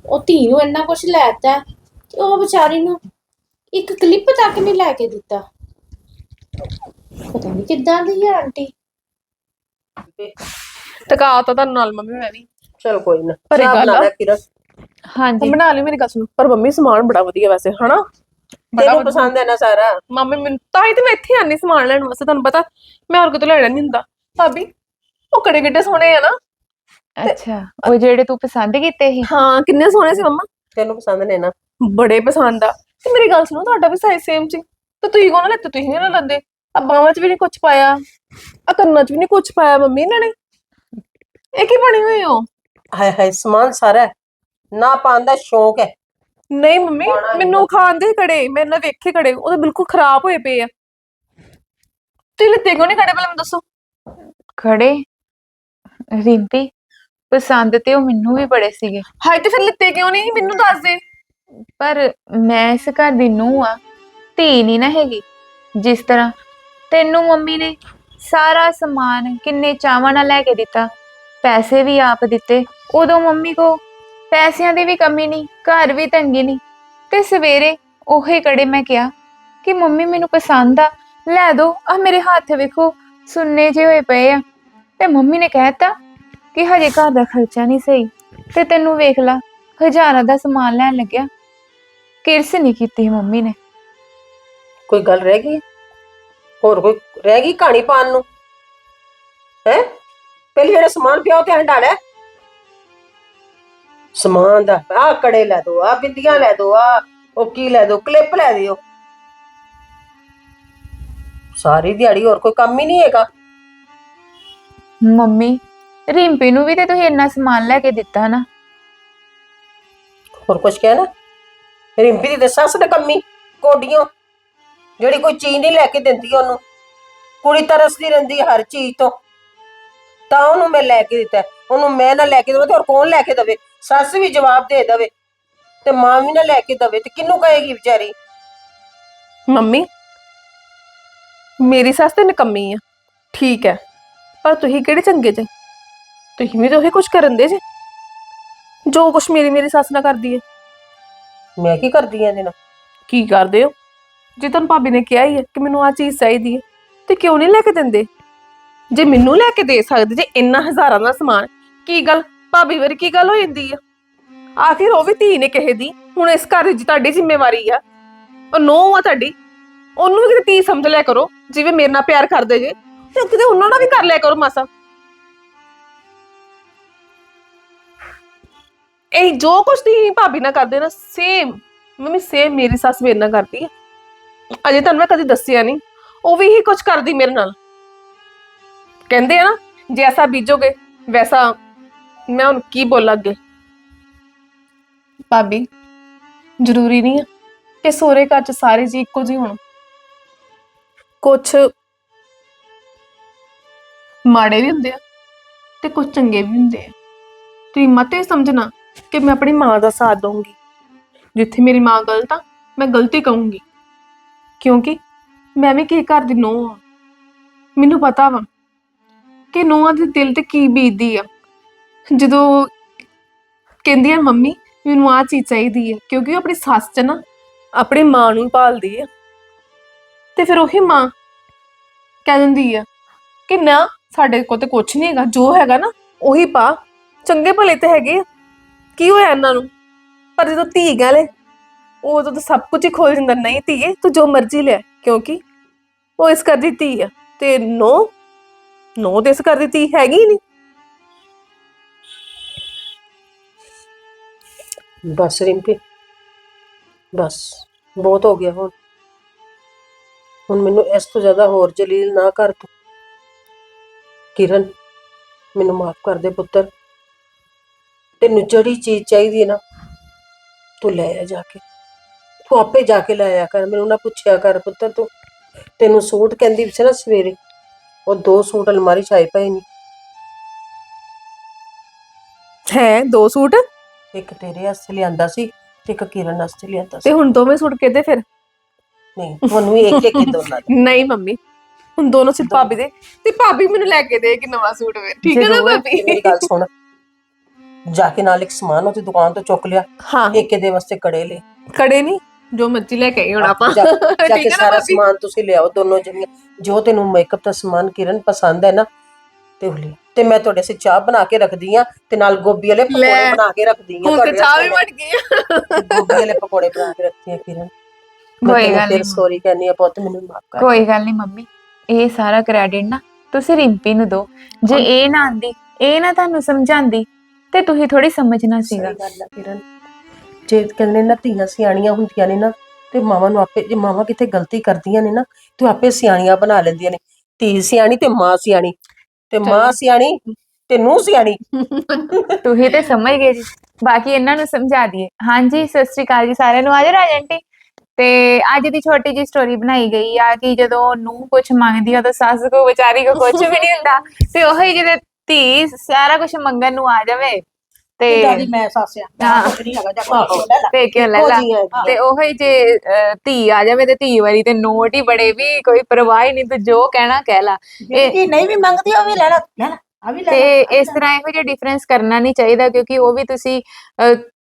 ਉਹ ਧੀ ਨੂੰ ਇੰਨਾ ਕੁਝ ਲੈਤਾ ਤੇ ਉਹ ਵਿਚਾਰੀ ਨੂੰ ਇੱਕ ਕਲਿੱਪ ਤੱਕ ਨਹੀਂ ਲੈ ਕੇ ਦਿੱਤਾ। ਪਤਾ ਨਹੀਂ ਕਿੱਦਾਂ ਦੀ ਹੈ ਆਂਟੀ। ਟਕਾ ਤਾ ਤੁਹਾਨੂੰ ਨਾਲ ਮੰਮੀ ਮੈਂ ਵੀ। ਚਲ ਕੋਈ ਨਾ ਪਰ ਇੱਕ ਚਾਹ ਗੱਲ ਬਣਾ ਲੈ ਕਿਰਨ ਹਾਂਜੀ। ਬਣਾ ਲਈ ਮੇਰੀ ਗੱਲ ਸੁਣ ਪਰ ਮੰਮੀ ਸਮਾਨ ਬੜਾ ਵਧੀਆ ਵੈਸੇ ਹਨਾ? ਬੜਾ ਤੈਨੂੰ। ਪਸੰਦ ਹੈ ਨਾ ਸਾਰਾ? ਮੰਮੀ ਮੈਨੂੰ ਤਾਂ ਹੀ ਤੇ ਮੈਂ ਇੱਥੇ ਆਨੀ ਸਮਾਨ ਲੈਣ ਵਾਸਤੇ ਤੁਹਾਨੂੰ ਪਤਾ ਮੈਂ ਹੋਰ ਕਿਤੋਂ ਲੈਣਾ ਨਹੀਂ ਹੁੰਦਾ। ਭਾਬੀ ਉਹ ਕੜੇ ਕਿੱਡੇ ਸੋਹਣੇ ਆ ਨਾ। ਅੱਛਾ ਉਹ ਜਿਹੜੇ ਤੂੰ ਪਸੰਦ ਕੀਤੇ ਸੀ? ਹਾਂ ਕਿੰਨੇ ਸੋਹਣੇ ਸੀ ਮੰਮਾ। ਤੈਨੂੰ ਪਸੰਦ ਨੇ ਨਾ। ਬੜੇ ਪਸੰਦ ਆ। ਤੇ ਮੇਰੀ ਗੱਲ ਸੁਣੋ ਤੁਹਾਡਾ ਵੀ ਸਾਈਜ਼ ਸੇਮ ਸੀ। ਤੇ ਤੁਸੀਂ ਕੋਣ ਲੈਤੇ ਤੁਸੀਂ ਨਹੀਂ ਨਾ ਲੈਂਦੇ? ਆ ਬਾਹਾਂ 'ਚ ਵੀ ਨਹੀਂ ਕੁਝ ਪਾਇਆ ਆ ਕੰਨਾਂ 'ਚ ਵੀ ਨਹੀਂ ਕੁਝ ਪਾਇਆ ਮੰਮੀ ਇਹਨਾਂ ਨੇ। ਇਹ ਕੀ ਬਣੀ ਹੋਈ ਹੋ? ਹਾਏ ਹਾਏ ਸਮਾਨ ਸਾਰਾ ਹੈ। ਨਾ ਪਾਉਣ ਦਾ ਸ਼ੌਂਕ ਹੈ। ਨਹੀਂ ਮੰਮੀ ਨੀ ਮੈਨੂੰ ਖਾਣ ਦੇ ਕੜੇ ਮੈਂ ਨਾ ਵੇਖੇ ਕੜੇ ਉਹ ਤਾਂ ਬਿਲਕੁਲ ਖਰਾਬ ਹੋਏ ਪਏ ਆ। ਤੁਸੀਂ ਲਿੱਤੇ ਕਿਉਂ ਨਹੀਂ ਕੜੇ ਪਹਿਲਾਂ ਮੈਨੂੰ ਦੱਸੋ? ਖੜੇ ਰਿੰਪੀ ਪਸੰਦ ਤੇ ਉਹ ਮੈਨੂੰ ਵੀ ਬੜੇ ਸੀਗੇ। ਹਾਏ ਤੇ ਫਿਰ ਲਿੱਤੇ ਕਿਉਂ ਨਹੀਂ? ਮੈਨੂੰ ਦੱਸ ਦੇ। ਪਰ ਮੈਂ ਇਸ ਘਰ ਦੀ ਨੂੰਹ ਆ ਧੀ ਨਹੀਂ ਨਾ ਹੈਗੀ। ਜਿਸ ਤਰ੍ਹਾਂ ਤੈਨੂੰ ਮੰਮੀ ਨੇ ਸਾਰਾ ਸਮਾਨ ਕਿੰਨੇ ਚਾਵਾਂ ਨਾਲ ਲੈ ਕੇ ਦਿੱਤਾ ਪੈਸੇ ਵੀ ਆਪ ਦਿੱਤੇ, ਉਦੋਂ ਮੰਮੀ ਕੋ ਪੈਸਿਆਂ ਦੀ ਵੀ ਕਮੀ ਨਹੀਂ, ਘਰ ਵੀ ਤੰਗੀ ਨਹੀਂ। ਤੇ ਸਵੇਰੇ ਉਹੇ ਕੜੇ ਮੈਂ ਕਿਹਾ ਕਿ ਮੰਮੀ ਮੈਨੂੰ ਪਸੰਦ ਆ, ਲੈ ਦੋ ਆ ਮੇਰੇ ਹੱਥ ਵੇਖੋ, ਸੁੰਨੇ ਜਿਹੇ ਹੋਏ ਪਏ ਆ। ਤੇ ਮੰਮੀ ਨੇ ਕਹਿਤਾ ਕਿ ਹਜੇ ਘਰ ਦਾ ਖਰਚਾ ਨਹੀਂ ਸਹੀ, ਤੇ ਤੈਨੂੰ ਵੇਖ ਲਾ, ਹਜ਼ਾਰਾਂ ਦਾ ਸਮਾਨ ਲੈਣ ਲੱਗਿਆ। ਕਿਰਸ ਨਹੀਂ ਕੀਤੀ ਮੰਮੀ ਨੇ। ਕੋਈ ਗੱਲ ਰਹਿ ਗਈ? ਹੋਰ ਕੋਈ ਰਹਿ ਗਈ ਕਹਾਣੀ ਪਾਉਣ ਨੂੰ? ਹੈ? ਪਹਿਲੇ ਜਿਹੜਾ ਸਮਾਨ ਪਿਆ ਉਹ ਤੇ ਹੰਡਾ ਲੈ। ਸਮਾਨ ਦਾ ਆ ਕੜੇ ਲੈ ਦੋ ਆ ਬਿੰਦੀਆਂ ਲੈ ਦੋ ਆ ਉਹ ਕੀ ਲੈ ਦੋ ਕਲਿੱਪ ਲੈ ਦਿਓ। ਸਾਰੀ ਦਿਹਾੜੀ ਹੋਰ ਕੋਈ ਕੰਮ ਹੀ ਨਹੀਂ ਹੈਗਾ। ਮੰਮੀ ਰਿੰਪੀ ਨੂੰ ਵੀ ਤੇ ਤੁਸੀਂ ਇੰਨਾ ਸਮਾਨ ਲੈ ਕੇ ਦਿੱਤਾ ਨਾ। ਹੋਰ ਕੁਝ ਕਹਿਣਾ? ਰਿੰਪੀ ਦੀ ਤੇ ਸੱਸ ਨੇ ਕੰਮੀ ਕੋਡੀਆਂ ਜਿਹੜੀ ਕੋਈ ਚੀਜ਼ ਨਹੀਂ ਲੈ ਕੇ ਦਿੰਦੀ ਉਹਨੂੰ। ਕੁੜੀ ਤਰਸਦੀ ਰਹਿੰਦੀ ਹਰ ਚੀਜ਼ ਤੋਂ। ਤਾਂ ਉਹਨੂੰ ਮੈਂ ਲੈ ਕੇ ਦਿੱਤਾ। ਉਹਨੂੰ ਮੈਂ ਨਾ ਲੈ ਕੇ ਦੇਵਾਂ ਤੇ ਹੋਰ ਕੌਣ ਲੈ ਕੇ ਦੇਵੇ? ਸੱਸ ਵੀ ਜਵਾਬ ਦੇ ਦੇਵੇ ਤੇ ਮਾਂ ਵੀ ਨਾ ਲੈ ਕੇ ਦੇਵੇ ਤੇ ਕਿਹਨੂੰ ਕਹੇਗੀ ਵਿਚਾਰੀ? ਮੰਮੀ ਮੇਰੀ ਸੱਸ ਤੇ ਨਿਕੰਮੀ ਆ। ਠੀਕ ਹੈ ਪਰ ਤੁਸੀਂ ਕਿਹੜੇ ਚੰਗੇ ਜੇ? ਤੁਸੀਂ ਵੀ ਤਾਂ ਉਹੀ ਕੁਝ ਕਰਨ ਦੇ ਜੇ। ਜੋ ਕੁਝ ਮੇਰੀ ਮੇਰੀ ਸੱਸ ਨਾਲ ਕਰਦੀ ਹੈ। ਮੈਂ ਕੀ ਕਰਦੀ ਆ ਇਹਦੇ ਨਾਲ? ਕੀ ਕਰਦੇ ਹੋ? ਜੇ ਤੁਹਾਨੂੰ ਭਾਬੀ ਨੇ ਕਿਹਾ ਹੀ ਹੈ ਕਿ ਮੈਨੂੰ ਆ ਚੀਜ਼ ਚਾਹੀਦੀ ਹੈ ਤੇ ਕਿਉਂ ਨਹੀਂ ਲੈ ਕੇ ਦਿੰਦੇ? ਜੇ ਮੈਨੂੰ ਲੈ ਕੇ ਦੇ ਸਕਦੇ, ਜੇ ਇੰਨਾ ਹਜ਼ਾਰਾਂ ਦਾ ਸਮਾਨ, ਕੀ ਗੱਲ? ਭਾਬੀ ਵਾਰੀ ਕੀ ਗੱਲ ਹੋ ਜਾਂਦੀ ਆ? ਆਖਿਰ ਉਹ ਵੀ ਧੀ ਨੇ ਕਹੇ ਦੀ, ਹੁਣ ਇਸ ਘਰ ਦੀ ਤੁਹਾਡੀ ਜ਼ਿੰਮੇਵਾਰੀ ਆ। ਉਹ ਨੋ ਆ ਤੁਹਾਡੀ। ਉਹਨੂੰ ਵੀ ਕਿਤੇ ਧੀ ਸਮਝ ਲਿਆ ਕਰੋ, ਜਿਵੇਂ ਮੇਰੇ ਨਾਲ ਪਿਆਰ ਕਰਦੇ ਜੇ। ਤੇ ਕਿਤੇ ਉਹਨਾਂ ਨਾਲ ਵੀ ਕਰ ਲਿਆ ਕਰੋ ਮਾਸਾ। ਇਹ ਜੋ ਕੁਛ ਤੁਸੀਂ ਭਾਬੀ ਨਾਲ ਕਰਦੇ ਨਾ ਸੇਮ ਮੰਮੀ ਸੇਮ ਮੇਰੀ ਸੱਸ ਮੇਰੇ ਨਾਲ ਕਰਦੀ ਆ। ਅਜੇ ਤੁਹਾਨੂੰ ਮੈਂ ਕਦੀ ਦੱਸਿਆ ਨਹੀਂ। ਉਹ ਵੀ ਹੀ ਕੁਝ ਕਰਦੀ ਮੇਰੇ ਨਾਲ। ਕਹਿੰਦੇ ਆ ਨਾ ਜੈਸਾ ਬੀਜੋਗੇ, ਵੈਸਾ ਮੈਂ ਹੁਣ ਕੀ ਬੋਲਾਂ ਅੱਗੇ? ਭਾਬੀ, ਜ਼ਰੂਰੀ ਨਹੀਂ ਆ ਕਿ ਸੋਰੇ ਘਰ ਚ ਸਾਰੇ ਜੀ ਇੱਕੋ ਜਿਹੇ ਹੋਣ। ਕੁਛ ਮਾੜੇ ਵੀ ਹੁੰਦੇ ਆ ਤੇ ਕੁਝ ਚੰਗੇ ਵੀ ਹੁੰਦੇ ਆ। ਤੁਸੀਂ ਮਤੇ ਸਮਝਣਾ ਕਿ ਮੈਂ ਆਪਣੀ ਮਾਂ ਦਾ ਸਾਥ ਦਊਂਗੀ। ਜਿੱਥੇ ਮੇਰੀ ਮਾਂ ਗਲਤ ਆ, ਮੈਂ ਗਲਤੀ ਕਹੂੰਗੀ। ਕਿਉਂਕਿ ਮੈਂ ਵੀ ਕਿਸੇ ਘਰ ਦੀ ਨੂੰਹ ਆ। ਮੈਨੂੰ ਪਤਾ ਵਾ ਕਿ ਨੂੰਹਾਂ ਦੇ ਦਿਲ ਤੇ ਕੀ ਬੀਤਦੀ ਆ? ਜਦੋਂ ਕਹਿੰਦੀ ਆ, ਮੰਮੀ, ਮੈਨੂੰ ਆ ਚੀਜ਼ ਚਾਹੀਦੀ ਹੈ ਕਿਉਂਕਿ ਉਹ ਆਪਣੀ ਸੱਸ ਚ ਨਾ ਆਪਣੀ ਮਾਂ ਨੂੰ ਹੀ ਭਾਲਦੀ ਆ। ਤੇ ਫਿਰ ਉਹੀ ਮਾਂ ਕਹਿ ਦਿੰਦੀ ਆ ਕਿ, ਨਾ, ਸਾਡੇ ਕੋਲ ਤੇ ਕੁਝ ਨਹੀਂ ਹੈਗਾ, ਜੋ ਹੈਗਾ ਨਾ, ਉਹੀ ਪਾ। ਚੰਗੇ ਭਲੇ ਤੇ ਹੈਗੇ ਆ। ਕੀ ਹੋਇਆ ਇਹਨਾਂ ਨੂੰ? ਪਰ ਜਦੋਂ ਧੀ ਗਾਲੇ ਉਦੋਂ ਤਾਂ ਸਭ ਕੁਝ ਹੀ ਖੋਲ ਜਾਂਦਾ ਨਹੀਂ ਧੀਏ, ਤੂੰ ਜੋ ਮਰਜ਼ੀ ਲੈ ਕਿਉਂਕਿ ਉਹ ਇਸ ਘਰ ਦੀ ਧੀ ਆ, ਤੇ ਨੋ ਨੋ ਦੇ ਕਰ ਦਿੱਤੀ, ਹੈਗੀ ਹੀ ਨਹੀਂ ਬਸ ਰਿੰਪੀ, ਬਸ, ਬਹੁਤ ਹੋ ਗਿਆ ਹੁਣ। ਹੁਣ ਮੈਨੂੰ ਇਸ ਤੋਂ ਜ਼ਿਆਦਾ ਹੋਰ ਜਲੀਲ ਨਾ ਕਰ ਤੂੰ। ਕਿਰਨ, ਮੈਨੂੰ ਮਾਫ ਕਰ ਦੇ ਪੁੱਤਰ। ਤੈਨੂੰ ਜਿਹੜੀ ਚੀਜ਼ ਚਾਹੀਦੀ ਹੈ ਨਾ, ਤੂੰ ਲੈ ਆ ਜਾ ਕੇ। ਤੂੰ ਆਪੇ ਜਾ ਕੇ ਲੈ ਆ ਕਰ, ਮੈਨੂੰ ਨਾ ਪੁੱਛਿਆ ਕਰ ਪੁੱਤਰ ਤੂੰ। ਤੈਨੂੰ ਸੂਟ ਕਹਿੰਦੀ ਸੀ ਨਾ ਸਵੇਰੇ। ਉਹ ਦੋ ਸੂਟ ਅਲਮਾਰੀ 'ਚ ਆਏ ਪਏ ਨਹੀਂ ਹੈ ਦੋ ਸੂਟ? ਇੱਕ ਤੇਰੇ ਵਾਸਤੇ ਲਿਆਂਦਾ ਸੀ ਤੇ ਇੱਕ ਕਿਰਨ ਵਾਸਤੇ ਲਿਆਂਦਾ ਤੇ ਸੀ ਹੁਣ ਦੋਵੇਂ ਸੂਟ ਕਿਹਦੇ ਫਿਰ? ਨਹੀਂ ਤੁਹਾਨੂੰ ਵੀ ਇੱਕ ਇੱਕ ਹੀ ਦੋਨਾਂ ਦਾ। ਨਹੀਂ ਮੰਮੀ ਹੁਣ ਦੋਨੋਂ ਸਿਰ ਭਾਬੀ ਦੇ। ਤੇ ਭਾਬੀ ਮੈਨੂੰ ਲੈ ਕੇ ਦੇਗੀ ਨਵਾਂ ਸੂਟ ਫਿਰ। ਠੀਕ ਹੈ ਨਾ ਭਾਬੀ? ਮੇਰੀ ਗੱਲ ਸੁਣ। ਜਾ ਕੇ ਨਾਲ ਇੱਕ ਸਮਾਨ ਉਹਦੀ ਦੁਕਾਨ ਤੋਂ ਚੁੱਕ ਲਿਆ। ਹਾਂ। ਇੱਕ ਇਹਦੇ ਵਾਸਤੇ ਕੜੇ ਲੈ ਕੜੇ ਨਹੀਂ ਜੋ ਮਰਜ਼ੀ ਲੈ ਕੇ ਆਈ ਹੁਣ ਆਪਾਂ। ਜਾ ਜਾ ਠੀਕ ਹੈ ਨਾ ਸਾਰਾ ਭਾਬੀ? ਸਮਾਨ ਤੁਸੀਂ ਲਿਆਓ ਦੋਨੋਂ ਜਣੀਆਂ। ਜੋ ਤੈਨੂੰ ਮੇਕਅਪ ਦਾ ਸਮਾਨ ਕਿਰਨ ਪਸੰਦ ਹੈ ਨਾ ਤੇ ਉਹ ਲਿਆ ਤੇ ਮੈਂ ਤੁਹਾਡੇ ਸੇ ਚਾਹ ਬਣਾ ਕੇ ਰੱਖਦੀ ਆ ਤੇ ਨਾਲ ਗੋਭੀ ਵਾਲੇ ਪਕੌੜੇ ਲੈ। ਬਣਾ ਕੇ ਰੱਖਦੀ ਆ ਹੁਣ ਤੇ ਚਾਹ ਵੀ ਬਣ ਗਈ ਆ। ਗੋਭੀ ਵਾਲੇ ਪਕੌੜੇ ਬਣਾ ਕੇ ਰੱਖਦੀ ਆ ਕਿਰਨ। ਕੋਈ ਗੱਲ ਗੱਲ ਨੀ। ਫਿਰ ਸੌਰੀ ਕਹਿੰਨੀ ਆ ਪੁੱਤ ਮੈਨੂੰ ਮਾਫ ਕਰ। ਕੋਈ ਗੱਲ ਨਹੀਂ ਮੰਮੀ ਇਹ ਸਾਰਾ ਕ੍ਰੈਡਿਟ ਨਾ ਤੁਸੀਂ ਰਿੰਪੀ ਨੂੰ ਦਿਓ। ਜੇ ਇਹ ਨਾ ਆਂਦੀ ਇਹ ਨਾ ਤੁਹਾਨੂੰ ਸਮਝਾਉਂਦੀ ਤੇ ਤੁਸੀਂ ਥੋੜੀ ਸਮਝਣਾ ਸੀਗਾ। ਸਹੀ ਗੱਲ ਆ ਕਿਰਨ। ਜੇ ਕਹਿੰਦੇ ਨਾ ਧੀਆਂ ਸਿਆਣੀਆਂ ਹੁੰਦੀਆਂ ਨੇ ਨਾ ਤੇ ਮਾਵਾਂ ਨੂੰ ਆਪੇ ਜੇ ਮਾਵਾਂ ਕਿਤੇ ਗਲਤੀ ਕਰਦੀਆਂ ਨੇ ਨਾ ਤੇ ਉਹ ਆਪੇ ਸਿਆਣੀਆਂ ਬਣਾ ਲੈਂਦੀਆਂ ਨੇ। ਧੀ ਸਿਆਣੀ ਤੇ ਮਾਂ ਸਿਆਣੀ। ਤੇ ਮਾਂ ਸਿਆਣੀ ਤੇ ਨੂੰਹ ਸਿਆਣੀ। ਤੁਸੀਂ ਤੇ ਸਮਝ ਗਏ ਜੀ। ਬਾਕੀ ਇਹਨਾਂ ਨੂੰ ਸਮਝਾ ਦਈਏ। ਹਾਂਜੀ ਸਤਿ ਸ੍ਰੀ ਅਕਾਲ ਜੀ ਸਾਰਿਆਂ ਨੂੰ। ਆਜੋ ਰਾਜ ਆਂਟੀ। ਤੇ ਅੱਜ ਦੀ ਛੋਟੀ ਜੀ ਸਟੋਰੀ ਬਣਾਈ ਗਈ ਆ ਕਿ ਜਦੋਂ ਨੂੰ ਕੁਝ ਮੰਗਦੀ ਆ ਤਾਂ ਸੱਸ ਕੋ ਵਿਚਾਰੀ ਕੋ ਕੁਝ ਵੀ ਨਹੀਂ ਹੁੰਦਾ ਤੇ ਉਹੀ ਜਿਹਦੇ ਧੀ ਸਾਰਾ ਕੁਝ ਮੰਗਣ ਨੂੰ ਆ ਜਾਵੇ। ਤੇ ਦਾਦੀ ਮੈਂ ਲੈ ਲੈ। ਪੇਕੇ ਲੈ ਲਾ? ਜੇ ਧੀ ਆ ਜਾਵੇ ਤੇ ਧੀ ਵਾਰੀ ਤੇ ਨੋਟ ਹੀ ਬੜੇ ਵੀ ਕੋਈ ਪਰਵਾਹ ਹੀ ਨਹੀਂ ਤੂੰ ਜੋ ਕਹਿਣਾ ਕਹਿ ਲਾ। ਇਹ- ਨਹੀਂ ਵੀ ਮੰਗਦੀ ਉਹ ਵੀ ਲੈ ਲੈ ਤੇ ਇਸ ਤਰ੍ਹਾਂ ਇਹੋ ਜਿਹਾ ਡਿਫਰੈਂਸ ਕਰਨਾ ਨਹੀਂ ਚਾਹੀਦਾ ਕਿਉਂਕਿ ਉਹ ਵੀ ਤੁਸੀਂ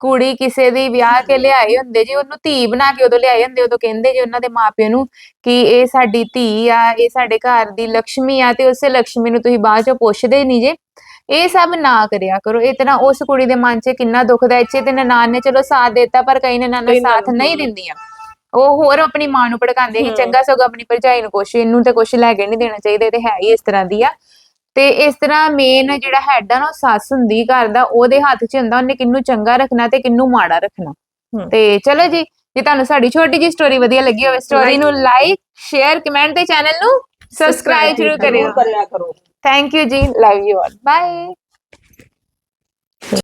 ਕੁੜੀ ਕਿਸੇ ਦੀ ਵਿਆਹ ਕੇ ਲਿਆਏ ਹੁੰਦੇ ਜੀ ਉਹਨੂੰ ਧੀ ਬਣਾ ਕੇ ਉਦੋਂ ਲਿਆਏ ਹੁੰਦੇ ਉਦੋਂ ਕਹਿੰਦੇ ਜੀ ਉਹਨਾਂ ਦੇ ਮਾਪਿਆਂ ਨੂੰ ਕਿ ਇਹ ਸਾਡੀ ਧੀ ਆ ਇਹ ਸਾਡੇ ਘਰ ਦੀ ਲక్ష్ਮੀ ਆ ਤੇ ਉਸੇ ਲక్ష్ਮੀ ਨੂੰ ਤੁਸੀਂ ਬਾਅਦ ਚ ਪੁੱਛਦੇ ਨਹੀਂ ਜੇ। ਇਹ ਸਭ ਨਾ ਕਰਿਆ ਕਰੋ। ਤਰ੍ਹਾਂ ਉਸ ਕੁੜੀ ਦੇ ਮਨ 'ਚ ਕਿੰਨਾ ਦੁੱਖ ਦਾ ਇੱਥੇ ਤੇ ਨਨਾਣ ਨੇ ਚਲੋ ਸਾਥ ਦਿੱਤਾ ਪਰ ਕਈ ਨਨਾਣਾ ਸਾਥ ਨਹੀਂ ਦਿੰਦੀਆਂ। ਉਹ ਹੋਰ ਆਪਣੀ ਮਾਂ ਨੂੰ ਭੜਕਾਉਂਦੇ ਹਮ। ਚੰਗਾ ਸਗੋਂ ਆਪਣੀ ਭਰਜਾਈ ਨੂੰ ਕੁਛ ਇਹਨੂੰ ਤੇ ਕੁਛ ਲੈ ਕੇ ਨਹੀਂ ਦੇਣਾ ਚਾਹੀਦਾ ਤੇ ਹੈ ਹੀ ਇਸ ਤਰ੍ਹਾਂ ਦੀ ਆ। ਤੇ ਇਸ ਤਰ੍ਹਾਂ ਮੇਨ ਜਿਹੜਾ ਹੈਡ ਆ ਨਾ ਉਹ ਸੱਸ ਹੁੰਦੀ ਘਰ ਦਾ ਉਹਦੇ ਹੱਥ 'ਚ ਹੁੰਦਾ ਉਹਨੇ ਕਿੰਨੂੰ ਚੰਗਾ ਰੱਖਣਾ ਤੇ ਕਿੰਨੂੰ ਮਾੜਾ ਰੱਖਣਾ। ਤੇ ਚਲੋ ਜੀ ਜੇ ਤੁਹਾਨੂੰ ਸਾਡੀ ਛੋਟੀ ਜੀ ਸਟੋਰੀ ਵਧੀਆ ਲੱਗੀ ਹੋਵੇ ਸਟੋਰੀ ਨੂੰ ਲਾਈਕ ਸ਼ੇਅਰ ਕਮੈਂਟ ਤੇ ਚੈਨਲ ਨੂੰ ਸਬਸਕ੍ਰਾਈਬ ਜ਼ਰੂਰ ਕਰਿਓ। ਜ਼ਰੂਰ ਕਰਿਆ ਕਰੋ thank you ji love you all bye